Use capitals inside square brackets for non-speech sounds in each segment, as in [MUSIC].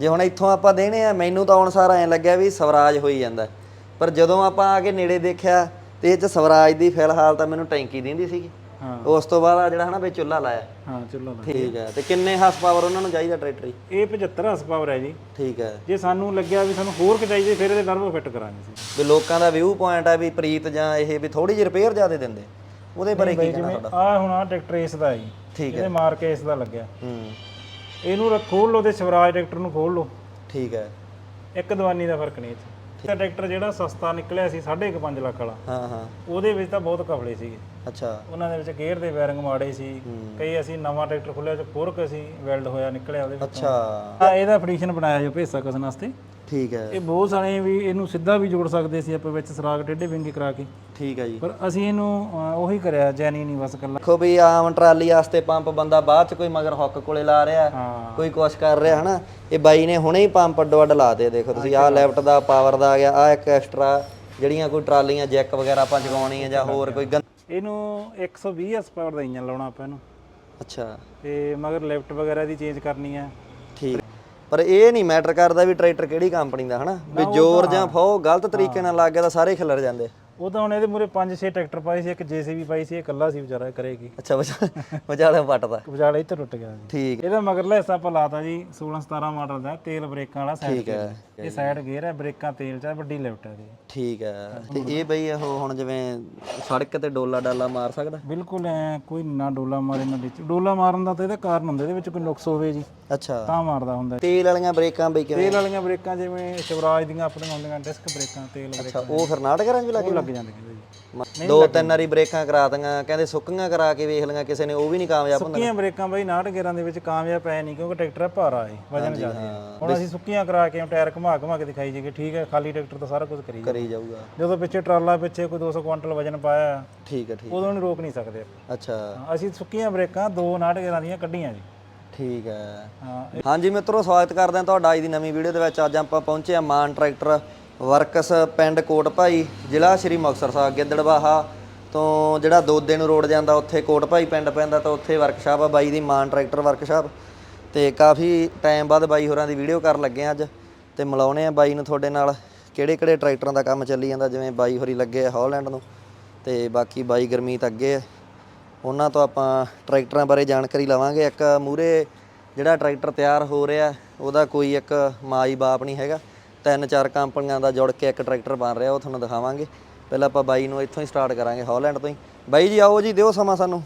ਜੇ ਹੁਣ ਇੱਥੋਂ ਆਪਾਂ ਦੇਣੇ ਆ ਮੈਨੂੰ ਤਾਂ ਹੁਣ ਸਾਰਾ ਐ ਲੱਗਿਆ ਵੀ ਸਵਰਾਜ ਹੋਈ ਜਾਂਦਾ। ਪਰ ਜਦੋਂ ਆਪਾਂ ਆ ਕੇ ਨੇੜੇ ਦੇਖਿਆ ਤੇ ਇਹ ਚ ਸਵਰਾਜ ਦੀ ਫਿਲਹਾਲ ਤਾਂ ਮੈਨੂੰ ਟੈਂਕੀ ਦਿੰਦੀ ਸੀਗੀ। ਹਾਂ। ਉਸ ਤੋਂ ਬਾਅਦ ਆ ਜਿਹੜਾ ਹਨਾ ਵੀ ਚੁੱਲ੍ਹਾ ਲਾਇਆ। ਹਾਂ ਚੁੱਲ੍ਹਾ ਦਾ ਠੀਕ ਹੈ ਤੇ ਕਿੰਨੇ ਹਾਰਸ ਪਾਵਰ ਉਹਨਾਂ ਨੂੰ ਚਾਹੀਦਾ ਟਰੈਕਟਰ? ਹੀ ਇਹ 75 ਹਸ ਪਾਵਰ ਹੈ ਜੀ। ਠੀਕ ਹੈ ਜੇ ਸਾਨੂੰ ਲੱਗਿਆ ਵੀ ਸਾਨੂੰ ਹੋਰ ਕਿ ਚਾਹੀਦੇ ਫਿਰ ਇਹਦੇ ਟਰਬੋ ਫਿੱਟ ਕਰਾਂਗੇ ਸੀ ਵੀ ਲੋਕਾਂ ਦਾ ਵਿਊ ਪੁਆਇੰਟ ਆ ਵੀ ਪ੍ਰੀਤ ਜਾਂ ਇਹ ਵੀ ਥੋੜੀ ਜਿਹੀ ਰਿਪੇਅਰ ਜ਼ਿਆਦਾ ਦਿੰਦੇ। ਉਹਦੇ ਬਾਰੇ ਕੀ ਕਹਿਣਾ ਤੁਹਾਡਾ? ਆ ਹੁਣ ਆ ਟਰੈਕਟਰ ਇਸ ਦਾ ਹੈ ਜੀ। ਠੀਕ ਇਹਦੇ ਮਾਰ ਕੇ ਇਸ ਦਾ ਲੱਗਿਆ। ਹੂੰ। ਇਹਨੂੰ ਰੱਖ ਖੋਲ ਲਓ ਤੇ ਸਵਰਾਜ ਟਰੈਕਟਰ ਨੂੰ ਖੋਲ ਲਓ। ਠੀਕ ਹੈ। ਇੱਕ ਦਵਾਨੀ ਦਾ ਫ਼ਰਕ ਨਹੀਂ ਇੱਥੇ। ਤੇ ਟਰੈਕਟਰ ਜਿਹੜਾ ਸਸਤਾ ਨਿਕਲਿਆ ਸੀ 5.5 ਲੱਖ ਵਾਲਾ। ਹਾਂ ਹਾਂ। ਉਹਦੇ ਵਿੱਚ ਤਾਂ ਬਹੁਤ ਕਫਲੇ ਸੀਗੇ ਅੱਛਾ। ਉਹਨਾਂ ਦੇ ਵਿੱਚ ਗੇਅਰ ਦੇ ਬੈਰਿੰਗ ਮਾੜੇ ਸੀ। ਕਈ ਅਸੀਂ ਨਵਾਂ ਟਰੈਕਟਰ ਖੋਲਿਆ ਚ ਫੋਰਕ ਅਸੀਂ ਵੈਲਡ ਹੋਇਆ ਨਿਕਲਿਆ ਉਹਦੇ ਵਿੱਚ ਅੱਛਾ। ਆ ਇਹਦਾ ਫਡੀਸ਼ਨ ਬਣਾਇਆ ਜੋ ਭੇਸਾ ਕਸਣ ਵਾਸਤੇ। ਠੀਕ ਹੈ। ਇਹ ਬਹੁਤ ਸਾਰੇ ਵੀ ਇਹਨੂੰ ਸਿੱਧਾ ਵੀ ਜੋੜ ਸਕਦੇ ਸੀ ਆਪਾਂ ਵਿੱਚ ਸਰਾਗ ਟੇਢੇ ਵਿੰਗੇ ਕਰਾ ਕੇ। ਠੀਕ ਹੈ ਜੀ। ਪਰ ਅਸੀਂ ਇਹਨੂੰ ਅਹ, ਉਹੀ ਕਰਿਆ ਜੈਨੀ ਨਹੀਂ ਬਸ ਕੱਲਾ ਦੇਖੋ ਵੀ ਆਮ ਟਰਾਲੀ ਵਾਸਤੇ ਪੰਪ ਬੰਦਾ ਬਾਅਦ ਚ ਕੋਈ ਮਗਰ ਹੁੱਕ ਕੋਲੇ ਲਾ ਰਿਹਾ ਹਾਂ। ਕੋਈ ਕੁਛ ਕਰ ਰਿਹਾ ਹਨਾ? ਇਹ ਬਾਈ ਨੇ ਹੁਣੇ ਹੀ ਪੰਪ ਅੱਡੋ ਅੱਡ ਲਾਤੇ ਦੇਖੋ ਤੁਸੀਂ ਆਹ ਲੈਫਟ ਦਾ ਪਾਵਰ ਦਾ ਆ ਗਿਆ ਆ ਇੱਕ ਐਕਸਟਰਾ ਜਿਹੜੀਆਂ ਕੋਈ ਟਰਾਲੀਆਂ ਜੈਕ ਵਗੈਰਾ ਆਪਾਂ ਚਗਾਉਣੀ ਜਾਂ ਹੋਰ ਕੋਈ ਗੰ- ਇਹਨੂੰ 120 ਹਸ ਪਾਵਰ ਦਾ ਇੰਜਨ ਲਾਉਣਾ ਆਪਾਂ ਇਹਨੂੰ। ਅੱਛਾ। ਤੇ ਮਗਰ ਲਿਫਟ ਵਗੈਰਾ ਦੀ ਚੇਂਜ ਕਰਨੀ ਹੈ। ਠੀਕ। ਪਰ ਇਹ ਨਹੀਂ ਮੈਟਰ ਕਰਦਾ ਵੀ ਟਰੈਕਟਰ ਕਿਹੜੀ ਕੰਪਨੀ ਦਾ ਹਨਾ? ਵੀ ਜ਼ੋਰ ਜਾਂ ਫੋ ਗਲਤ ਤਰੀਕੇ ਨਾਲ ਲੱਗ ਗਿਆ ਤਾਂ ਸਾਰੇ ਖਿਲਰ ਜਾਂਦੇ। ਉਹ ਤਾਂ ਹੁਣ ਇਹਦੇ ਮੂਰੇ 5-6 ਟਰੈਕਟਰ ਪਾਏ ਸੀ ਇੱਕ ਜੀਸੀਬੀ ਪਾਈ ਸੀ ਇਹ ਇਕੱਲਾ ਸੀ ਵਿਚਾਰਾ ਕਰੇਗੀ। ਅੱਛਾ ਵਿਚਾ- ਵਿਚਾਲੇ ਪੱਟਦਾ ਵਿਚਾਲੇ ਇੱਥੇ ਟੁੱਟ ਗਿਆ ਜੀ। ਠੀਕ। ਇਹਦਾ ਮਗਰਲਾ ਹਿੱਸਾ ਆਪਾਂ ਲਾਤਾ ਜੀ 16-17 ਮਾਡਲ ਦਾ ਤੇਲ ਬ੍ਰੇਕਾਂ ਵਾਲਾ ਸਾਈਡ ਠੀਕ ਹੈ ਇਹ ਸਾਈਡ ਗੇਅਰ ਹੈ ਬ੍ਰੇਕਾਂ ਤੇਲ ਚ ਵੱਡੀ ਲਿਫਟ ਹੈ ਇਹਦੀ ਠੀਕ ਹੈ ਤੇ ਇਹ ਬਈ ਉਹ ਹੁਣ ਜਿਵੇਂ ਸੜਕ ਤੇ ਡੋਲਾ ਡਾਲਾ ਮਾਰ ਸਕਦਾ? ਬਿਲਕੁਲ ਐ ਕੋਈ ਨਾ ਡੋਲਾ ਮਾਰੇ ਨਾ ਵਿੱਚ। ਡੋਲਾ ਮਾਰਨ ਦਾ ਤਾਂ ਇਹਦਾ ਕਾਰਨ ਹੁੰਦਾ ਇਹਦੇ ਵਿੱਚ ਕੋਈ ਨੁਕਸ ਹੋਵੇ ਜੀ। ਅੱਛਾ। ਤਾਂ ਮਾਰਦਾ ਹੁੰਦਾ ਤੇਲ ਵਾਲੀਆਂ ਬ੍ਰੇਕਾਂ ਬਈ ਕਿਵੇਂ? ਤੇਲ ਵਾਲੀਆਂ ਬ੍ਰੇਕਾਂ ਜਿਵੇਂ ਸ਼ਿਵਰਾਜ ਦੀਆਂ ਆਪਣੀਆਂ ਹੁੰਦੀਆਂ ਡਿਸਕ ਬ੍ਰੇਕਾਂ ਤੇਲ ਬ੍ਰੇਕਾਂ। ਉਹ ਫਿਰ ਨਾਟਕਰਾਂ 'ਚ ਵੀ ਲੱਗ ਉਹ ਲੱਗ ਜਾਂਦੀਆਂ ਜੀ। ਦੋ ਤਿੰਨ ਵਾਰੀ ਬ੍ਰੇਕਾਂ ਕਰਾ ਦੀਆਂ ਕਹਿੰਦੇ ਸੁੱਕੀਆਂ ਕਰਾ ਕੇ ਵੇਖ ਲਈਆਂ ਕਿਸੇ ਨੇ ਉਹ ਵੀ ਨਹੀਂ ਕਾਮਯਾਬ ਹੁੰਦਾ ਸੁੱਕੀਆਂ ਬ੍ਰੇਕਾਂ ਬਈ 69 ਗੇਅਰਾਂ ਦੇ ਵਿੱਚ ਕਾਮਯਾਬ ਪੈ ਨਹੀਂ ਕਿਉਂਕਿ ਟਰੈਕਟਰ ਹੈ ਭਾਰਾ ਹੈ ਵਜਨ ਜ਼ਿਆਦਾ ਹੈ। ਹੁਣ ਅਸੀਂ ਸੁੱਕੀਆਂ ਕਰਾ ਕੇ ਟਾਇਰ ਘੁਮਾ ਘੁਮਾ ਕੇ ਦਿਖਾਈ ਜੀਗੇ ਠੀਕ ਹੈ ਖਾਲੀ ਟਰੈਕਟਰ ਤਾਂ ਸਾਰਾ ਕੁਝ ਕਰੀ ਜਾਊਗਾ। ਜਦੋਂ ਪਿੱਛੇ ਟਰਾਲਾ ਪਿੱਛੇ ਕੋਈ 200 ਕੁਇੰਟਲ ਵਜਨ ਪਾਇਆ ਠੀਕ ਹੈ ਠੀਕ ਉਦੋਂ ਨੂੰ ਰੋਕ ਨਹੀਂ ਸਕਦੇ। ਅੱਛਾ। ਅਸੀਂ ਸੁੱਕੀਆਂ ਬ੍ਰੇਕਾਂ ਦੋ 69 ਗੇਅਰਾਂ ਦੀਆਂ ਕੱਢੀਆਂ ਜੀ। ਠੀਕ ਹੈ। ਹਾਂ ਹਾਂਜੀ ਮਿੱਤਰੋ ਸਵਾਗਤ ਕਰਦੇ ਹਾਂ ਤੁਹਾਡਾ ਅੱਜ ਦੀ ਨਵੀਂ ਵੀਡੀਓ ਦੇ ਵਿੱਚ। ਅੱਜ ਆਪਾਂ ਪਹੁੰਚੇ ਹਾਂ ਮਾਨ ਟਰੈਕਟਰ ਵਰਕਸ ਪਿੰਡ ਕੋਟ ਭਾਈ ਜ਼ਿਲ੍ਹਾ ਸ਼੍ਰੀ ਮੁਕਤਸਰ ਸਾਹਿਬ ਗਿੱਦੜਬਾਹਾ ਤੋਂ ਜਿਹੜਾ ਦੋਦੇ ਨੂੰ ਰੋਡ ਜਾਂਦਾ, ਉੱਥੇ ਕੋਟ ਭਾਈ ਪਿੰਡ ਪੈਂਦਾ ਤਾਂ ਉੱਥੇ ਵਰਕਸ਼ਾਪ ਆ, ਬਾਈ ਦੀ ਮਾਨ ਟਰੈਕਟਰ ਵਰਕਸ਼ਾਪ ਤੇ ਕਾਫੀ ਟਾਈਮ ਬਾਅਦ ਬਾਈ ਹੋਰਾਂ ਦੀ ਵੀਡੀਓ ਕਰਨ ਲੱਗੇ ਹਾਂ ਅੱਜ ਤੇ ਮਿਲਾਉਣੇ ਆ ਬਾਈ ਨੂੰ ਤੁਹਾਡੇ ਨਾਲ, ਕਿਹੜੇ ਕਿਹੜੇ ਟਰੈਕਟਰਾਂ ਦਾ ਕੰਮ ਚੱਲੀ ਜਾਂਦਾ, ਜਿਵੇਂ ਬਾਈ ਹੋਰੀ ਲੱਗੇ ਆ ਹਾਲੈਂਡ ਨੂੰ ਤੇ ਬਾਕੀ ਬਾਈ ਗਰਮੀਤ ਅੱਗੇ ਆ। ਉਹਨਾਂ ਤੋਂ ਆਪਾਂ ਟਰੈਕਟਰਾਂ ਬਾਰੇ ਜਾਣਕਾਰੀ ਲਵਾਂਗੇ। ਇੱਕ ਮੂਰੇ ਜਿਹੜਾ ਟਰੈਕਟਰ ਤਿਆਰ ਹੋ ਰਿਹਾ, ਉਹਦਾ ਕੋਈ ਇੱਕ ਮਾਈ ਬਾਪ ਨਹੀਂ ਹੈਗਾ। ਤਿੰਨ ਚਾਰ ਕੰਪਨੀਆਂ ਦਾ ਜੁੜ ਕੇ ਇੱਕ ਟਰੈਕਟਰ ਬਣ ਰਿਹਾ ਉਹ ਤੁਹਾਨੂੰ ਦਿਖਾਵਾਂਗੇ। ਪਹਿਲਾਂ ਆਪਾਂ ਬਾਈ ਨੂੰ ਇੱਥੋਂ ਹੀ ਸਟਾਰਟ ਕਰਾਂਗੇ ਹਾਲੈਂਡ ਤੋਂ ਹੀ। ਬਾਈ ਜੀ ਆਓ ਜੀ ਦਿਓ ਸਮਾਂ ਸਾਨੂੰ।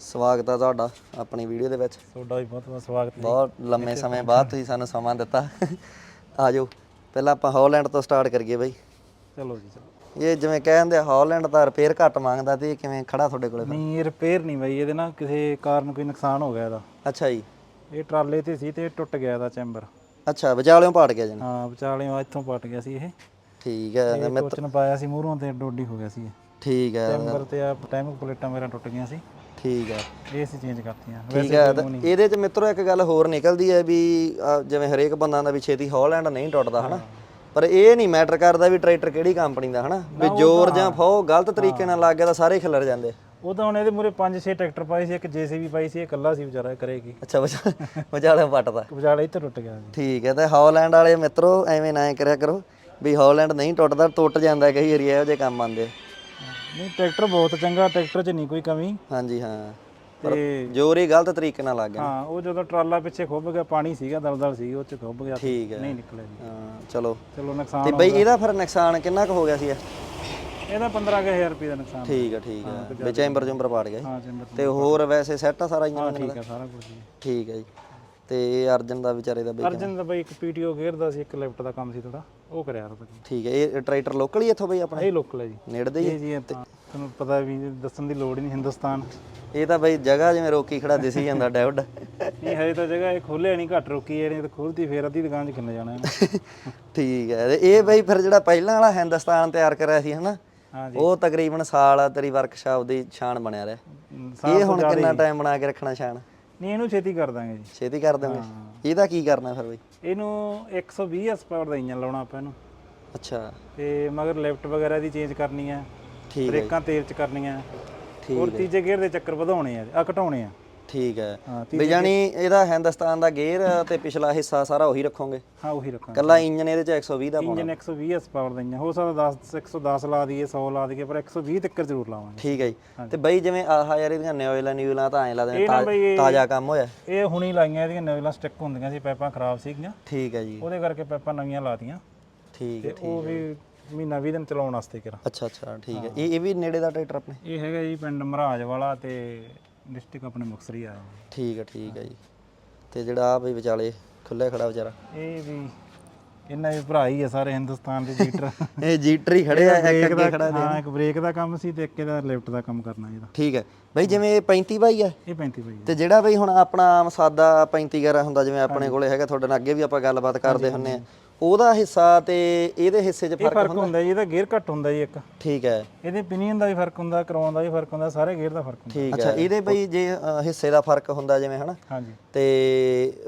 ਸਵਾਗਤ ਆ ਤੁਹਾਡਾ ਆਪਣੀ ਵੀਡੀਓ ਦੇ ਵਿੱਚ। ਤੁਹਾਡਾ ਵੀ ਬਹੁਤ ਬਹੁਤ ਸਵਾਗਤ ਹੈ ਬਹੁਤ ਲੰਮੇ ਸਮੇਂ ਬਾਅਦ ਤੁਸੀਂ ਸਾਨੂੰ ਸਮਾਂ ਦਿੱਤਾ। ਆ ਜਾਓ ਪਹਿਲਾਂ ਆਪਾਂ ਹਾਲੈਂਡ ਤੋਂ ਸਟਾਰਟ ਕਰੀਏ ਬਾਈ। ਚਲੋ ਜੀ ਚਲੋ। ਇਹ ਜਿਵੇਂ ਕਹਿੰਦੇ ਹਾਲੈਂਡ ਦਾ ਰਿਪੇਅਰ ਘੱਟ ਮੰਗਦਾ ਤੇ ਇਹ ਕਿਵੇਂ ਖੜਾ ਤੁਹਾਡੇ ਕੋਲੇ ਨਹੀਂ ਰਿਪੇਅਰ ਨਹੀਂ ਬਈ ਇਹਦੇ ਨਾਲ ਕਿਸੇ ਕਾਰਨ ਕੋਈ ਨੁਕਸਾਨ ਹੋ ਗਿਆ ਇਹਦਾ। ਅੱਛਾ ਜੀ। ਇਹ ਟਰਾਲੇ ਤੇ ਸੀ ਤੇ ਟੁੱਟ ਗਿਆ ਇਹਦਾ ਚੈਂਬਰ ਅੱਛਾ ਵਿਚਾਲਿਓਂ ਪਾੜ ਗਿਆ ਜਨ ਹਾਂ ਵਿਚਾਲੇ ਇੱਥੋਂ ਪਟ ਗਿਆ ਸੀ ਇਹ। ਠੀਕ ਹੈ ਇਹ ਟੋਚਨ ਪਾਇਆ ਸੀ ਮੂਹਰੋਂ ਤੇ ਡੋਡੀ ਹੋ ਗਿਆ ਸੀ ਇਹ। ਠੀਕ ਹੈ ਚੈਂਬਰ ਤੇ ਆ ਟਾਈਮਿੰਗ ਪਲੇਟਾਂ ਮੇਰਾ ਟੁੱਟ ਗਈਆਂ ਸੀ। ਠੀਕ ਹੈ। ਇਹ ਸੀ ਚੇਂਜ ਕਰਤੀਆਂ। ਠੀਕ ਹੈ ਤਾਂ ਇਹਦੇ ਚ ਮਿੱਤਰੋ ਇੱਕ ਗੱਲ ਹੋਰ ਨਿਕਲਦੀ ਹੈ ਵੀ ਆਹ ਜਿਵੇਂ ਹਰੇਕ ਬੰਦਾ ਦਾ ਵੀ ਛੇਤੀ ਹਾਲੈਂਡ ਨਹੀਂ ਟੁੱਟਦਾ ਹਨਾ? ਪਰ ਇਹ ਨਹੀਂ ਮੈਟਰ ਕਰਦਾ ਵੀ ਟਰੈਕਟਰ ਕਿਹੜੀ ਕੰਪਨੀ ਦਾ ਹਨਾ? ਵੀ ਜ਼ੋਰ ਜਾਂ ਫੋ ਗਲਤ ਤਰੀਕੇ ਨਾਲ ਲੱਗ ਗਿਆ ਤਾਂ ਸਾਰੇ ਖਿਲਰ ਜਾਂਦੇ। ਉਹ ਤਾਂ ਹੁਣ ਇਹਦੇ ਮੂਰੇ 5-6 ਟਰੈਕਟਰ ਪਾਏ ਸੀ ਇੱਕ ਜੀਸੀਬੀ ਪਾਈ ਸੀ ਇਹ ਇਕੱਲਾ ਸੀ ਵਿਚਾਰਾ ਕਰੇਗੀ। ਅੱਛਾ ਵਿਚਾ- ਵਿਚਾਲੇ ਪੱਟਦਾ ਵਿਚਾਲੇ ਇੱਥੇ ਟੁੱਟ ਗਿਆ ਜੀ। ਠੀਕ ਹੈ ਤੇ ਹਾਲੈਂਡ ਵਾਲੇ ਮਿੱਤਰੋ ਐਵੇਂ ਨਾ ਕਰਿਆ ਕਰੋ ਵੀ ਹਾਲੈਂਡ ਨਹੀਂ ਟੁੱਟਦਾ ਟੁੱਟ ਜਾਂਦਾ ਕਈ ਏਰੀਆ ਇਹੋ ਕੰਮ ਆਉਂਦੇ ਨਹੀਂ ਟਰੈਕਟਰ ਬਹੁਤ ਚੰਗਾ ਟਰੈਕਟਰ 'ਚ ਨਹੀਂ ਕੋਈ ਕਮੀ। ਹਾਂਜੀ ਹਾਂ। ਤੇ ਜ਼ੋਰ ਹੀ ਗਲਤ ਤਰੀਕੇ ਨਾਲ ਲੱਗ ਗਿਆ। ਹਾਂ ਉਹ ਜਦੋਂ ਟਰਾਲਾ ਪਿੱਛੇ ਖੁੱਭ ਗਿਆ ਪਾਣੀ ਸੀਗਾ ਦਲਦਲ ਸੀ ਉਹ 'ਚ ਖੁੱਭ ਗਿਆ ਠੀਕ ਹੈ। ਨਹੀਂ ਨਿਕਲਿਆ ਹਾਂ ਚਲੋ। ਚਲੋ ਨੁਕਸਾਨ ਤੇ ਬਈ ਇਹਦਾ ਫਿਰ ਨੁਕਸਾਨ ਕਿੰਨਾ ਕੁ ਹੋ ਗਿਆ ਸੀ ਇਹ? ਇਹਦਾ 15000 ਰੁਪਏ ਦਾ ਨੁਕਸਾਨ ਠੀਕ ਹੈ ਠੀਕ ਹੈ ਵਿੱਚ ਚੈਂਬਰ ਚੁੰਬਰ ਪਾੜ ਗਿਆ ਜੀ। ਹਾਂ ਚੈਂਬਰ ਤੇ ਹੋਰ ਵੈਸੇ ਸੈੱਟ ਆ ਸਾਰਾ ਇੰਜਨ ਠੀਕ ਹੈ ਸਾਰਾ ਕੁਝ ਜੀ। ਠੀਕ ਹੈ ਜੀ। ਤੇ ਇਹ ਅਰਜਨ ਦਾ ਵਿਚਾਰੇ ਦਾ ਬਈ ਅਰਜਨ ਦਾ ਬਈ ਇੱਕ ਪੀਟੀਓ ਗੇਅਰ ਦਾ ਸੀ ਇੱਕ ਲਿਫਟ ਦਾ ਕੰਮ ਸੀ ਥੋੜਾ ਉਹ ਕਰਿਆ ਰੁਪਏ ਠੀਕ ਹੈ ਇਹ ਟਰੈਕਟਰ ਲੋਕਲ ਹੀ ਇੱਥੋਂ ਬਈ ਆਪਣਾ? ਇਹ ਲੋਕਲ ਹੈ ਜੀ। ਨੇੜੇ ਦੇ ਹੀ ਇਹ ਜੀ ਤੁਹਾਨੂੰ ਪਤਾ ਵੀ ਦੱਸਣ ਦੀ ਲੋੜ ਹੀ ਨਹੀਂ ਹਿੰਦੁਸਤਾਨ। ਇਹ ਤਾਂ ਬਈ ਜਗ੍ਹਾ ਜਿਵੇਂ ਰੋਕੀ ਖੜਾ ਦਿਸੀ ਜਾਂਦਾ ਡੈਵਡ। ਨਹੀਂ ਹਜੇ ਤਾਂ ਜਗ੍ਹਾ ਇਹ ਖੋਲਿਆ ਨਹੀਂ ਘੱਟ ਰੁਕੀ ਹੈ ਨਹੀਂ ਤਾਂ ਖੋਲਤੀ ਫੇਰ ਅੱਧੀ ਦੁਕਾਨ 'ਚ ਕਿੰਨੇ ਜਾਣਾ ਇਹਨੇ। [LAUGHS] ਠੀਕ ਹੈ ਤੇ ਇਹ ਬਈ ਫਿਰ ਜਿਹੜਾ ਪਹਿਲਾਂ ਵਾਲਾ ਹਿੰਦੁਸਤਾਨ ਤਿਆਰ ਕਰਿਆ ਸੀ ਹਨਾ? ਉਹ ਤਕਰੀਬਨ ਸਾਲ ਤੇਰੀ ਵਰਕਸ਼ਾਪ ਦੀ ਸ਼ਾਨ ਬਣਿਆ ਰਿਹਾ। ਇਹ ਹੁਣ ਕਿੰਨਾ ਟਾਈਮ ਬਣਾ ਕੇ ਰੱਖਣਾ ਸ਼ਾਨ ਨਹੀਂ ਇਹਨੂੰ ਛੇਤੀ ਕਰ ਦਾਂਗੇ ਜੀ। ਛੇਤੀ ਕਰ ਦੇਵਾਂਗੇ ਇਹਦਾ ਕੀ ਕਰਨਾ ਫਿਰ ਬਈ? ਇਹਨੂੰ 120 ਹਸ ਪਾਵਰ ਦਾ ਇੰਜਨ ਲਾਉਣਾ ਆਪਾਂ ਇਹਨੂੰ। ਅੱਛਾ। ਤੇ ਮਗਰ ਲਿਫਟ ਵਗੈਰਾ ਦੀ ਚੇਂਜ ਕਰਨੀ ਆ। ਠੀਕ ਹੈ ਬ੍ਰੇਕਾਂ ਤੇਲ 'ਚ ਕਰਨੀਆਂ। ਠੀਕ ਹੋਰ ਤੀਜੇ ਗੇਅਰ ਦੇ ਚੱਕਰ ਵਧਾਉਣੇ ਆ ਆ ਘਟਾਉਣੇ ਆ। ਠੀਕ ਹੈ। ਹਾਂ, ਵੀ ਜਾਨੀ ਇਹਦਾ ਹਿੰਦੁਸਤਾਨ ਦਾ ਗੇਅਰ ਤੇ ਪਿਛਲਾ ਹਿੱਸਾ ਸਾਰਾ ਉਹੀ ਰੱਖੋਗੇ। ਹਾਂ ਉਹੀ ਰੱਖਾਂਗੇ। ਕੱਲਾ ਇੰਜਨ ਇਹਦੇ ਚ 120 ਦਾ ਪਾਉਣਾ। ਇੰਜਨ 120 ਐਸ ਪਾਵਰ ਦਾ ਇੰਜਨ ਹੋ ਸਕਦਾ 10 110 ਲਾ ਦਈਏ 100 ਲਾ ਦਈਏ ਪਰ 120 ਤੱਕ ਜ਼ਰੂਰ ਲਾਵਾਂਗੇ। ਠੀਕ ਹੈ ਜੀ। ਤੇ ਬਈ ਜਿਵੇਂ ਆਹ ਯਾਰ ਇਹਦੀਆਂ ਨਿਓਇਲਾਂ ਨਿਊਲਾਂ ਤਾਂ ਐਂ ਲੱਗਦੇ ਨੇ ਇਹ ਨਾ ਇਹ- ਤਾਜ਼ਾ ਕੰਮ ਹੋਇਆ। ਇਹ ਹੁਣੀ ਲਾਈਆਂ ਇਹਦੀਆਂ ਨਵੀਆਂ ਸਟਿੱਕ ਹੁੰਦੀਆਂ ਸੀ ਪਾਈਪਾਂ ਖਰਾਬ ਸੀਗੀਆਂ। ਠੀਕ ਹੈ ਜੀ। ਉਹਦੇ ਕਰਕੇ ਪਾਈਪਾਂ ਨਵੀਆਂ ਲਾਤੀਆਂ ਠੀਕ ਹੈ ਤੇ ਉਹ ਵੀ ਮਹੀਨਾ 20 ਦਿਨ ਚਲਾਉਣ ਵਾਸਤੇ ਕਿਰਾ। ਅੱਛਾ ਅੱਛਾ ਠੀਕ ਹੈ। ਇਹ ਇਹ ਵੀ ਨੇੜੇ ਦਾ ਟਰੈਕਟਰ ਆਪਣੇ? ਇਹ ਹੈਗਾ ਜੀ ਪਿੰਡ ਮਹਾਰਾਜ ਵਾਲਾ ਤੇ ਡਿਸਟ੍ਰਿਕਟ ਆਪਣੇ ਮੁਕਤਸਰ ਹੀ ਆਇਆ ਠੀਕ ਹੈ ਠੀਕ ਹੈ ਜੀ। ਤੇ ਜਿਹੜਾ ਆ ਬਈ ਵਿਚਾਲੇ ਖੁੱਲੇ ਖੜਾ ਵਿਚਾਰਾ? ਇਹ ਵੀ ਇਹਨਾਂ ਦੇ ਭਰਾ ਹੀ ਆ ਸਾਰੇ ਹਿੰਦੁਸਤਾਨ ਦੇ ਜੀਟਰ। [LAUGHS] ਇਹ ਜੀਟਰ ਹੀ ਖੜੇ ਆ ਇੱਕ ਅੱਗੇ ਦਾ ਖੜਾ ਹਾਂ ਇੱਕ ਬ੍ਰੇਕ ਦਾ ਕੰਮ ਸੀ ਤੇ ਇੱਕ ਇਹਦਾ ਲਿਫਟ ਦਾ ਕੰਮ ਕਰਨਾ ਇਹਦਾ। ਠੀਕ ਹੈ ਬਈ ਜਿਵੇਂ ਇਹ 35 ਬਾਈ ਆ? ਇਹ 35 ਭਾਈ ਤੇ ਜਿਹੜਾ ਬਈ ਹੁਣ ਆਪਣਾ ਆਮ ਸਾਦਾ 35 ਗਰਾ ਹੁੰਦਾ ਜਿਵੇਂ ਆਪਣੇ ਕੋਲੇ ਹੈਗਾ ਤੁਹਾਡੇ ਨਾਲ ਅੱਗੇ ਵੀ ਆਪਾਂ ਗੱਲਬਾਤ ਕਰਦੇ ਹੁੰਨੇ ਆ। ਉਹਦਾ ਹਿੱਸਾ ਤੇ ਇਹਦੇ ਹਿੱਸੇ 'ਚ ਇਹ ਫ਼ਰਕ ਫ਼ਰਕ ਹੁੰਦਾ? ਜੀ ਇਹਦਾ ਗੇਅਰ ਘੱਟ ਹੁੰਦਾ ਜੀ ਇੱਕ। ਠੀਕ ਹੈ। ਇਹਦੇ ਪਿਨੀਅਨ ਦਾ ਵੀ ਫ਼ਰਕ ਹੁੰਦਾ ਕਰਾਉਣ ਦਾ ਵੀ ਫ਼ਰਕ ਹੁੰਦਾ ਸਾਰੇ ਗੇਅਰ ਦਾ ਫ਼ਰਕ ਹੁੰਦਾ। ਠੀਕ ਹੈ। ਅੱਛਾ ਇਹਦੇ ਬਈ ਜੇ ਅ, ਹਿੱਸੇ ਦਾ ਫ਼ਰਕ ਹੁੰਦਾ ਜਿਵੇਂ ਹਨਾ? ਹਾਂਜੀ। ਤੇ